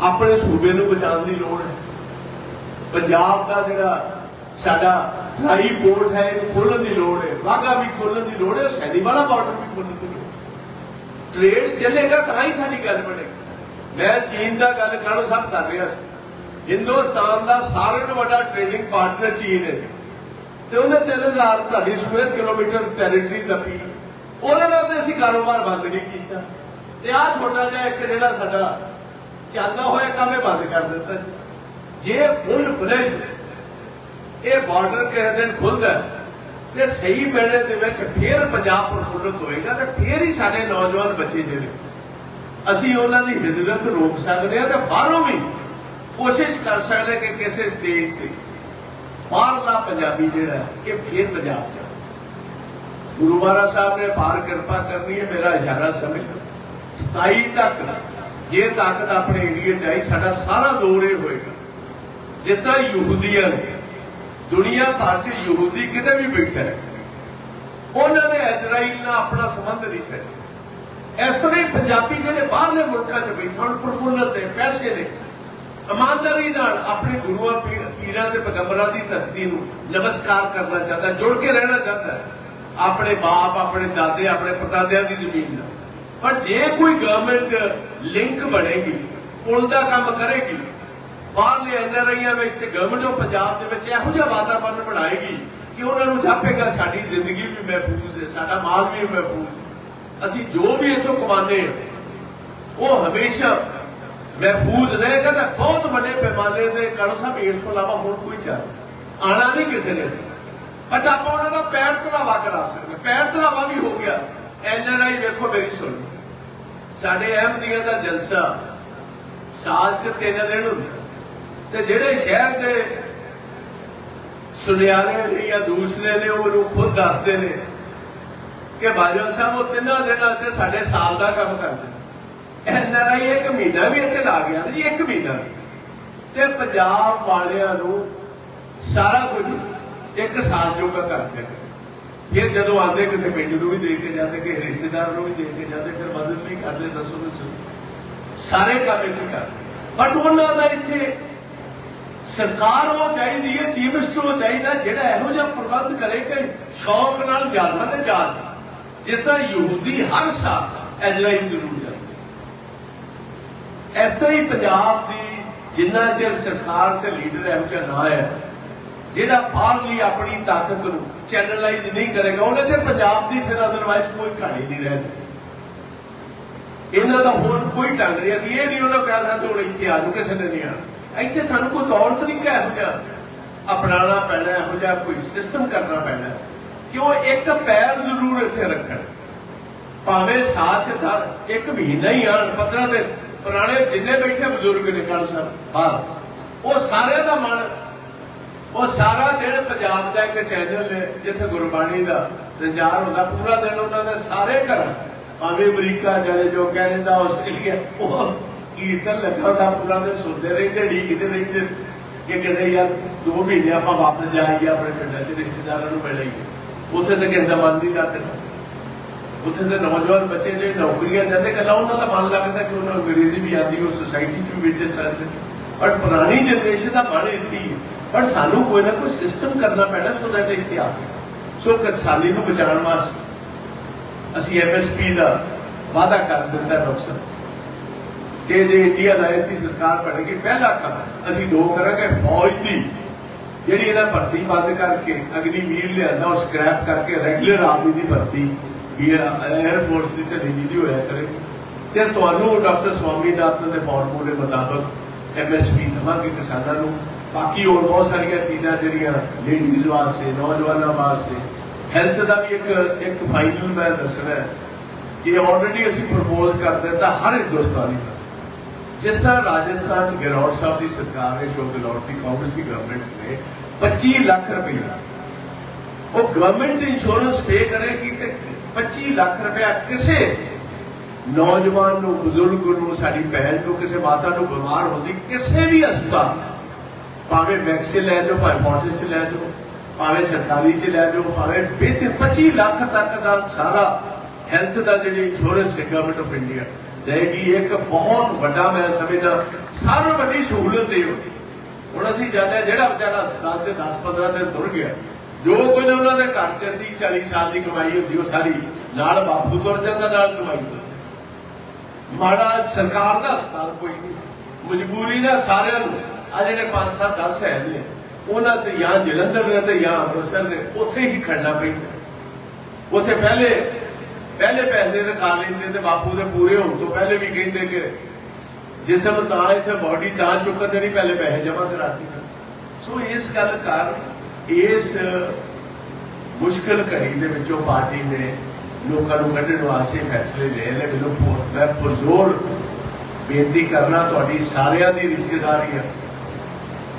ਆਪਣੇ ਸੂਬੇ ਨੂੰ ਬਚਾਉਣ ਦੀ ਲੋੜ ਹੈ। ਪੰਜਾਬ ਦਾ ਜਿਹੜਾ ਸਾਡਾ ਰਾਈ ਪੋਰਟ ਹੈ, ਇਹਨੂੰ ਖੋਲਣ ਦੀ ਲੋੜ ਹੈ। ਵਾਗਾ ਵੀ ਖੋਲਣ ਦੀ ਲੋੜ ਹੈ ਸੈਨੀ ਵਾਲਾ ਬਾਰਡਰ ਵੀ ਖੋਲਣ ਦੀ ਲੋੜ ਹੈ। ਟ੍ਰੇਡ ਚੱਲੇਗਾ ਤਾਂ ਹੀ ਸਾਡੀ ਗੱਲ ਬਣੇਗੀ। ਮੈਂ ਚੀਨ ਦਾ ਗੱਲ ਕਰੋ, ਸਭ ਕਰ ਰਿਹਾ ਸੀ। ਹਿੰਦੁਸਤਾਨ ਦਾ ਸਾਰਿਆਂ ਤੋਂ ਵੱਡਾ ਟ੍ਰੇਡਿੰਗ ਪਾਰਟਨਰ ਚੀਨ ਹੈ। ਤੇ ਉਹਨੇ 3000 ਤੁਹਾਡੀ ਸਕੁਅਰ ਕਿਲੋਮੀਟਰ ਟੈਰੀਟਰੀ ਦੱਪੀ ਉਹਦੇ ਨਾਲ ਤੇ ਅਸੀਂ ਕਾਰੋਬਾਰ ਬੰਦ ਨਹੀਂ ਕੀਤਾ। ਤੇ ਆਹ ਛੋਟਾ ਜਿਹਾ ਇੱਕ ਜਿਹੜਾ ਸਾਡਾ ਚੱਲਦਾ ਹੋਇਆ ਕੰਮ ਇਹ ਬੰਦ ਕਰ ਦਿੱਤਾ ਜੇ। ਫੁੱਲ ਫਲੈਜ ਇਹ ਬਾਰਡਰ ਕਿਸੇ ਦਿਨ ਖੁੱਲਦਾ ਤੇ ਸਹੀ ਮੈਨੇ ਦੇ ਵਿੱਚ ਫੇਰ ਪੰਜਾਬ ਪ੍ਰਫੁੱਲਤ ਹੋਏਗਾ ਤੇ ਫੇਰ ਹੀ ਸਾਡੇ ਨੌਜਵਾਨ ਬੱਚੇ ਜਿਹੜੇ, ਅਸੀਂ ਉਹਨਾਂ ਦੀ ਹਿਜਰਤ ਰੋਕ ਸਕਦੇ ਹਾਂ ਤੇ ਬਾਹਰੋਂ ਵੀ ਕੋਸ਼ਿਸ਼ ਕਰ ਸਕਦੇ ਹਾਂ ਕਿ ਕਿਸੇ ਸਟੇਜ ਤੇ ਬਾਹਰਲਾ ਪੰਜਾਬੀ ਜਿਹੜਾ ਹੈ, ਇਹ ਫੇਰ ਪੰਜਾਬ ਚ ਆਵੇ। ਗੁਰੂ ਮਹਾਰਾਜ ਸਾਹਿਬ ਨੇ ਪਾਰ ਕਿਰਪਾ ਕਰਨੀ ਹੈ ਮੇਰਾ ਇਸ਼ਾਰਾ ਸਮਝ ਲਓ 27 ਤੱਕ ਇਹ ਤਾਕਤ ਆਪਣੇ ਏਰੀਏ ਚ ਆਈ ਸਾਡਾ ਸਾਰਾ ਦੌਰ ਇਹ ਹੋਏਗਾ ਜਿਸ ਤਰ੍ਹਾਂ ਯਹੂਦੀਆਂ ਨੇ ਦੁਨੀਆ ਭਰ ਚ ਯਹੂਦੀ ਕਿਤੇ ਵੀ ਬੈਠਾ ਹੈ ਉਹਨਾਂ ਨੇ ਇਜ਼ਰਾਈਲ ਨਾਲ ਆਪਣਾ ਸੰਬੰਧ ਨਹੀਂ ਛੱਡਿਆ ਇਸ ਤਰ੍ਹਾਂ ਹੀ ਪੰਜਾਬੀ ਜਿਹੜੇ ਬਾਹਰਲੇ ਮੁਲਕਾਂ 'ਚ ਬੈਠੇ ਹੁਣ ਪ੍ਰਫੁੱਲਤ ਹੈ ਪੈਸੇ ਨੇ ਇਮਾਨਦਾਰੀ ਨਾਲ ਆਪਣੇ ਗੁਰੂਆਂ ਪੀਰਾਂ ਤੇ ਪੈਗੰਬਰਾਂ ਦੀ ਧਰਤੀ ਨੂੰ ਨਮਸਕਾਰ ਕਰਨਾ ਚਾਹੁੰਦਾ, ਜੁੜ ਕੇ ਰਹਿਣਾ ਚਾਹੁੰਦਾ ਆਪਣੇ ਬਾਪ, ਆਪਣੇ ਦਾਦੇ, ਆਪਣੇ ਪਰਦਾਦਿਆਂ ਦੀ ਜ਼ਮੀਨ ਨਾਲ। ਪਰ ਜੇ ਕੋਈ ਗਵਰਨਮੈਂਟ ਲਿੰਕ ਬਣੇਗੀ, ਪੁਲ ਦਾ ਕੰਮ ਕਰੇਗੀ, ਬਾਹਰਲੇ ਐਨਆਰਆਈਆਂ ਵਿੱਚ ਤੇ ਗਵਰਨਮੈਂਟ ਆਫ ਪੰਜਾਬ ਦੇ ਵਿੱਚ ਇਹੋ ਜਿਹਾ ਵਾਤਾਵਰਣ ਬਣਾਏਗੀ ਕਿ ਉਹਨਾਂ ਨੂੰ ਜਾਪੇਗਾ, ਸਾਡੀ ਜ਼ਿੰਦਗੀ ਵੀ ਮਹਿਫੂਜ਼ ਹੈ, ਸਾਡਾ ਮਾਲ ਵੀ ਮਹਿਫੂਜ਼ ਹੈ। ਅਸੀਂ ਜੋ ਵੀ ਇੱਥੋਂ ਕਮਾਉਂਦੇ ਹਾਂ, ਉਹ ਹਮੇਸ਼ਾ ਮਹਿਫੂਜ਼ ਰਹੇਗਾ ਤੇ ਬਹੁਤ ਵੱਡੇ ਪੈਮਾਨੇ ਤੇ ਕਰੋ ਸਾਹਿਬ, ਇਸ ਤੋਂ ਇਲਾਵਾ ਹੋਰ ਕੋਈ ਚਾਹ ਆਣਾ ਨਹੀਂ ਕਿਸੇ ਨੇ। ਅੱਜ ਆਪਾਂ ਉਹਨਾਂ ਦਾ ਪੈਰ ਧਰਾਵਾ ਕਰਾ ਸਕਦੇ ਪੈਰ ਧਰਾਵਾ ਵੀ ਹੋ ਗਿਆ। ਐਨਆਰਆਈ ਵੇਖੋ ਮੇਰੀ ਸੁਣੋ। ਸਾਡੇ ਅਹਿਮਦੀਆਂ ਦਾ ਜਲਸਾ ਸਾਲ ਚ ਤਿੰਨ ਦਿਨ ਹੁੰਦਾ ਤੇ ਜਿਹੜੇ ਸ਼ਹਿਰ ਦੇ ਸੁਨਿਆਰੇ ਨੇ ਜਾਂ ਦੂਸਰੇ ਨੇ, ਉਹ ਮੈਨੂੰ ਖੁਦ ਦੱਸਦੇ ਨੇ ਕਿ ਬਾਜਵਾ ਸਾਹਿਬ, ਉਹ ਤਿੰਨਾਂ ਦਿਨਾਂ 'ਚ ਸਾਡੇ ਸਾਲ ਦਾ ਕੰਮ ਕਰਦੇ ਐਨਆਰਆਈ ਇੱਕ ਮਹੀਨਾ ਵੀ ਇੱਥੇ ਲਾ ਗਿਆ ਜੀ ਇੱਕ ਮਹੀਨਾ ਤੇ ਪੰਜਾਬ ਵਾਲਿਆਂ ਨੂੰ ਸਾਰਾ ਕੁਝ ਇੱਕ ਸਾਲ ਜੋਗਾ ਕਰਦੇ ਫਿਰ ਜਦੋਂ ਆਉਂਦੇ ਕਿਸੇ ਪਿੰਡ ਨੂੰ ਵੀ ਦੇ ਕੇ ਜਾਂਦੇ, ਕਿਸੇ ਰਿਸ਼ਤੇਦਾਰ ਨੂੰ ਵੀ ਦੇ ਕੇ ਜਾਂਦੇ, ਫਿਰ ਮਦਦ ਵੀ ਕਰਦੇ, ਦੱਸੋ ਦੱਸੋ। ਸਾਰੇ ਕੰਮ ਇੱਥੇ ਕਰਦੇ। ਬਟ ਉਹਨਾਂ ਦਾ ਇੱਥੇ ਸਰਕਾਰ ਉਹ ਚਾਹੀਦੀ ਹੈ, ਚੀਫ ਮਿਨਿਸਟਰ ਉਹ ਚਾਹੀਦਾ ਜਿਹੜਾ ਇਹੋ ਜਿਹਾ ਪ੍ਰਬੰਧ ਕਰੇ ਕਿ ਸ਼ੌਕ ਨਾਲ ਜਾਦਾ ਤੇ ਜਾਦ ਜਿਸ ਤਰ੍ਹਾਂ ਯਹੂਦੀ ਹਰ ਸਾਲ ਇਜ਼ਰਾਈਲ ਜ਼ਰੂਰ ਜਾਂਦੇ ਇਸ ਤਰ੍ਹਾਂ ਹੀ ਪੰਜਾਬ ਦੀ ਜਿੰਨਾ ਚਿਰ ਸਰਕਾਰ ਤੇ ਲੀਡਰ ਇਹੋ ਜਿਹਾ ਨਾ ਹੈ, ਜਿਹੜਾ ਬਾਹਰਲੀ ਆਪਣੀ ਤਾਕਤ ਨੂੰ ਚੈਨਲਾਈਜ਼ ਨਹੀਂ ਕਰੇਗਾ, ਉਹਨੇ ਤੇ ਪੰਜਾਬ ਦੀ ਫਿਰ ਅਦਰਵਾਈਜ਼ ਕੋਈ ਕਹਾਣੀ ਨਹੀਂ ਰਹਿਣੀ। ਇਹਨਾਂ ਦਾ ਹੋਰ ਕੋਈ ਢੰਗ ਨਹੀਂ, ਅਸੀਂ ਇਹ ਨਹੀਂ ਉਹਨਾਂ ਕਹਿ ਸਕਦੇ ਹੁਣ ਇੱਥੇ ਆ ਜਾਓ ਕਿਸੇ ਨੇ ਨਹੀਂ ਆਣਾ ਇੱਥੇ ਸਾਨੂੰ ਕੋਈ ਤੌਰ ਤਰੀਕਾ ਇਹੋ ਜਿਹਾ ਅਪਣਾਉਣਾ ਪੈਣਾ, ਇਹੋ ਜਿਹਾ ਕੋਈ ਸਿਸਟਮ ਕਰਨਾ ਪੈਣਾ। ਕਿ ਉਹ ਇੱਕ ਪੈਰ ਜ਼ਰੂਰ ਇੱਥੇ ਰੱਖਣ। ਭਾਵੇਂ ਸਾਥ ਦਾ ਇੱਕ ਮਹੀਨਾ ਹੀ ਆਣ 15 ਦਿਨ। ਪੁਰਾਣੇ ਜਿੰਨੇ ਬੈਠੇ ਬਜ਼ੁਰਗ ਨੇ ਕਾਲੂ ਸਾਹਿਬ ਬਾਹਰ। ਉਹ ਸਾਰਿਆਂ ਦਾ ਮਨ, ਉਹ ਸਾਰਾ ਦਿਨ ਪੰਜਾਬ ਦਾ ਇੱਕ ਚੈਨਲ ਹੈ ਜਿੱਥੇ ਗੁਰਬਾਣੀ ਦਾ ਸੰਚਾਰ ਹੁੰਦਾ। ਪੂਰਾ ਦਿਨ ਉਹਨਾਂ ਦੇ ਸਾਰੇ ਘਰਾਂ, ਭਾਵੇਂ ਅਮਰੀਕਾ ਚਲੇ ਜੋ ਕੈਨੇਡਾ, ਆਸਟ੍ਰੇਲੀਆ, ਉਹ ਕੀਰਤਨ ਲੱਗਾ ਹੁੰਦਾ, ਪੂਰਾ ਦਿਨ ਸੁਣਦੇ ਰਹਿੰਦੇ ਢੀਕਦੇ ਰਹਿੰਦੇ। ਕਿ ਕਿਤੇ ਯਾਰ, ਦੋ ਮਹੀਨੇ ਆਪਾਂ ਵਾਪਸ ਜਾਈਏ, ਆਪਣੇ ਪਿੰਡਾਂ 'ਚ ਰਿਸ਼ਤੇਦਾਰਾਂ ਨੂੰ ਮਿਲਾਈਏ। ਉੱਥੇ ਤਾਂ ਕਿਸੇ ਦਾ ਮਨ ਨਹੀਂ ਲੱਗਦਾ। ਉੱਥੇ ਦੇ ਨੌਜਵਾਨ ਬੱਚੇ ਜਿਹੜੇ ਨੌਕਰੀਆਂ ਜਾਂਦੇ ਕੱਲਾ ਉਹਨਾਂ ਦਾ ਮਨ ਲੱਗਦਾ ਕਿ ਉਹਨਾਂ ਨੂੰ ਅੰਗਰੇਜ਼ੀ ਵੀ ਆਉਂਦੀ ਉਹ ਸੁਸਾਇਟੀ 'ਚ ਵੀ ਵਿਚਰ ਸਕਦੇ ਬਟ ਪੁਰਾਣੀ ਜਨਰੇਸ਼ਨ ਦਾ ਮਨ ਇੱਥੇ ਹੀ ਹੈ। ਸਾਨੂੰ ਕੋਈ ਨਾ ਕੋਈ ਸਿਸਟਮ ਕਰਨਾ ਪੈਣਾ ਸੋ ਦੈਟ ਇੱਥੇ ਆ ਸਕੇ। ਸੋ ਕਿਸਾਨੀ ਨੂੰ ਬਚਾਉਣ ਵਾਸਤੇ ਅਸੀਂ ਐਮਐਸਪੀ ਦਾ ਵਾਅਦਾ ਕਰ ਦਿੱਤਾ ਨੁਕਸਾਨ ਕਿ ਜੇ ਇੰਡੀਆ ਰਾਈਸ ਦੀ ਸਰਕਾਰ ਬਣ ਗਈ, ਪਹਿਲਾ ਕੰਮ ਅਸੀਂ ਦੋ ਕਰਾਂਗੇ, ਫੌਜ ਦੀ। ਜਿਹੜੀ ਇਹਨਾਂ ਭਰਤੀ ਬੰਦ ਕਰਕੇ ਅਗਨੀਵੀਰ ਲਿਆਂਦਾ, ਉਹ ਸਕ੍ਰੈਪ ਕਰਕੇ ਰੈਗੂਲਰ ਆਰਮੀ ਦੀ ਭਰਤੀ। ਵੀ 에ਅਰ ਫੋਰਸ ਦੀ ਤੇ ਰਿਲੀਜ਼ ਹੋਇਆ ਕਰੇ। ਤੇ ਤੁਹਾਨੂੰ ਡਾਕਟਰ ਸਵਾਮੀਨਾਥਨ ਦੇ ਫਾਰਮੂਲੇ ਮੁਤਾਬਕ ਐਮਐਸਪੀ ਦਵਾਂਗੇ ਕਿਸਾਨਾਂ ਨੂੰ। ਬਾਕੀ ਹੋਰ ਬਹੁਤ ਸਾਰੀਆਂ ਚੀਜ਼ਾਂ ਜਿਹੜੀਆਂ ਲੇਡੀਜ਼ ਵਾਸਤੇ, ਨੌਜਵਾਨਾਂ ਵਾਸਤੇ। ਹੈਲਥ ਦਾ ਵੀ ਇੱਕ ਇੱਕ ਫਾਈਨਲ ਮੈਂ ਦੱਸਣਾ ਹੈ ਕਿ ਆਲਰੇਡੀ ਅਸੀਂ ਪ੍ਰਪੋਜ਼ ਕਰ ਦਿੱਤਾ ਹਰ ਹਿੰਦੁਸਤਾਨੀ ਵਾਸਤੇ ਜਿਸ ਤਰ੍ਹਾਂ ਰਾਜਸਥਾਨ ਚ ਗਹਿਲੋਤ ਸਾਹਿਬ ਦੀ ਸਰਕਾਰ ਨੇ ਸ਼ੋ ਗਹਿਲੋਤ ਦੀ, ਕਾਂਗਰਸ ਦੀ ਗਵਰਨਮੈਂਟ ਨੇ 25 ਲੱਖ ਰੁਪਏ ਉਹ ਗਵਰਨਮੈਂਟ ਇੰਸ਼ੋਰੈਂਸ ਪੇ ਕਰੇਗੀ ਤੇ 25 ਲੱਖ ਰੁਪਇਆ ਕਿਸੇ ਨੌਜਵਾਨ ਨੂੰ, ਬਜ਼ੁਰਗ ਨੂੰ, ਸਾਡੀ ਭੈਣ ਨੂੰ, ਕਿਸੇ ਮਾਤਾ ਨੂੰ ਬਿਮਾਰ ਹੁੰਦੀ ਕਿਸੇ ਵੀ ਹਸਪਤਾਲ ਭਾਵੇਂ ਮੈਕਸ ਲੈ ਜਾਓ ਭਾਵੇਂ ਫੋਰਟਿਸ ਲੈ ਜਾਓ ਭਾਵੇਂ ਸਰਕਾਰੀ 'ਚ ਲੈ ਜਾਓ ਭਾਵੇਂ 25 ਲੱਖ ਤੱਕ ਦਾ ਸਾਰਾ ਹੈਲਥ ਦਾ ਜਿਹੜੀ ਇੰਸ਼ੋਰੈਂਸ ਹੈ ਗਵਰਨਮੈਂਟ ਆਫ ਇੰਡੀਆ ਦੇਗੀ ਇੱਕ ਬਹੁਤ ਵੱਡਾ, ਮੈਂ ਸਮਝਦਾ ਸਾਰਿਆਂ ਵੱਡੀ ਸਹੂਲਤ ਹੈ ਉਹ। ਹੁਣ ਅਸੀਂ ਜਾਣਿਆ ਜਿਹੜਾ ਵਿਚਾਰਾ ਹਸਪਤਾਲ ਤੇ 10-15 ਦਿਨ ਤੁਰ ਗਿਆ ਜੋ ਕੁਝ ਉਹਨਾਂ ਦੇ ਘਰ ਚ 30-40 ਸਾਲ ਦੀ ਕਮਾਈ ਹੁੰਦੀ, ਉਹ ਸਾਰੀ ਨਾਲ ਬਾਪੂ ਤੁਰ ਜਾਂਦਾ ਨਾਲ ਕਮਾਈ ਮਾੜਾ ਸਰਕਾਰ ਦਾ ਹਸਪਤਾਲ ਕੋਈ ਨਹੀਂ। ਮਜਬੂਰੀ ਨਾਲ ਸਾਰਿਆਂ ਨੂੰ ਆ ਜਿਹੜੇ 5-7 10 ਹੈ ਨੇ ਉਹਨਾਂ ਤੇ ਜਾਂ ਜਲੰਧਰ ਨੇ ਤੇ ਜਾਂ ਅੰਮ੍ਰਿਤਸਰ ਨੇ ਉੱਥੇ ਹੀ ਖੜਨਾ ਪੈਂਦਾ। ਉੱਥੇ ਪਹਿਲੇ ਪਹਿਲੇ ਪੈਸੇ ਰਖਾ ਲੈਂਦੇ ਤੇ ਬਾਪੂ ਦੇ ਪੂਰੇ ਹੋਣ ਤੋਂ ਪਹਿਲੇ ਵੀ ਕਹਿੰਦੇ ਕਿ ਜਿਸਮ ਤਾਂ ਇੱਥੇ ਬਾਡੀ ਤਾਂ ਚੁੱਕਣ ਦੇਣੀ, ਪਹਿਲੇ ਪੈਸੇ ਜਮ੍ਹਾਂ ਕਰਾਤੀ ਸੋ ਇਸ ਗੱਲ ਕਰ ਇਸ ਮੁਸ਼ਕਲ ਘੜੀ ਦੇ ਵਿੱਚੋਂ ਪਾਰਟੀ ਨੇ ਲੋਕਾਂ ਨੂੰ ਕੱਢਣ ਵਾਸਤੇ ਫੈਸਲੇ ਲਏ ਨੇ। ਮੈਨੂੰ ਮੈਂ ਪੁਰਜ਼ੋਰ ਬੇਨਤੀ ਕਰਨਾ ਤੁਹਾਡੀ ਸਾਰਿਆਂ ਦੀ ਰਿਸ਼ਤੇਦਾਰੀ ਆ।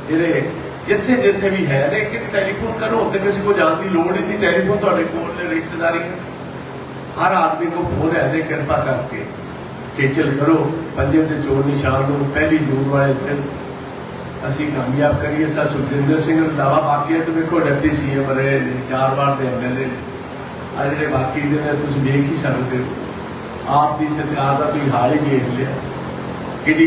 ਜਿਹੜੇ ਜਿੱਥੇ ਜਿੱਥੇ ਵੀ ਹੈ ਨੇ ਕਿ ਟੈਲੀਫੋਨ ਕਰੋ, ਉੱਥੇ ਕਿਸੇ ਕੋ ਜਾਣ ਦੀ ਲੋੜ ਹੀ ਨਹੀਂ। ਟੈਲੀਫੋਨ ਤੁਹਾਡੇ ਕੋਲ ਨੇ ਰਿਸ਼ਤੇਦਾਰੀਆਂ ਹਰ ਆਦਮੀ ਕੋ ਫੋਨ ਹੈ ਨੇ, ਕਿਰਪਾ ਕਰਕੇ। ਖੇਚਲ ਕਰੋ। ਪੰਜੇ ਤੇ ਚੋਣ ਨਿਸ਼ਾਨ ਨੂੰ ਪਹਿਲੀ ਜੂਨ ਵਾਲੇ ਦਿਨ ਅਸੀਂ ਕਾਮਯਾਬ ਕਰੀਏ ਸਰ ਸੁਖਜਿੰਦਰ ਸਿੰਘ ਰੰਧਾਵਾ ਬਾਕੀ ਹੈ ਤੇ ਵੇਖੋ ਡਿਪਟੀ ਸੀਐਮ ਰਹੇ ਨੇ, ਚਾਰ ਵਾਰ ਦੇ ਐਮਐਲਏ ਆ ਜਿਹੜੇ ਬਾਕੀ ਦੇ ਨੇ ਤੁਸੀਂ ਦੇਖ ਹੀ ਸਕਦੇ ਹੋ। ਆਪ ਦੀ ਸਰਕਾਰ ਦਾ ਕੋਈ ਹਾਲ ਹੀ ਦੇਖ ਲਿਆ।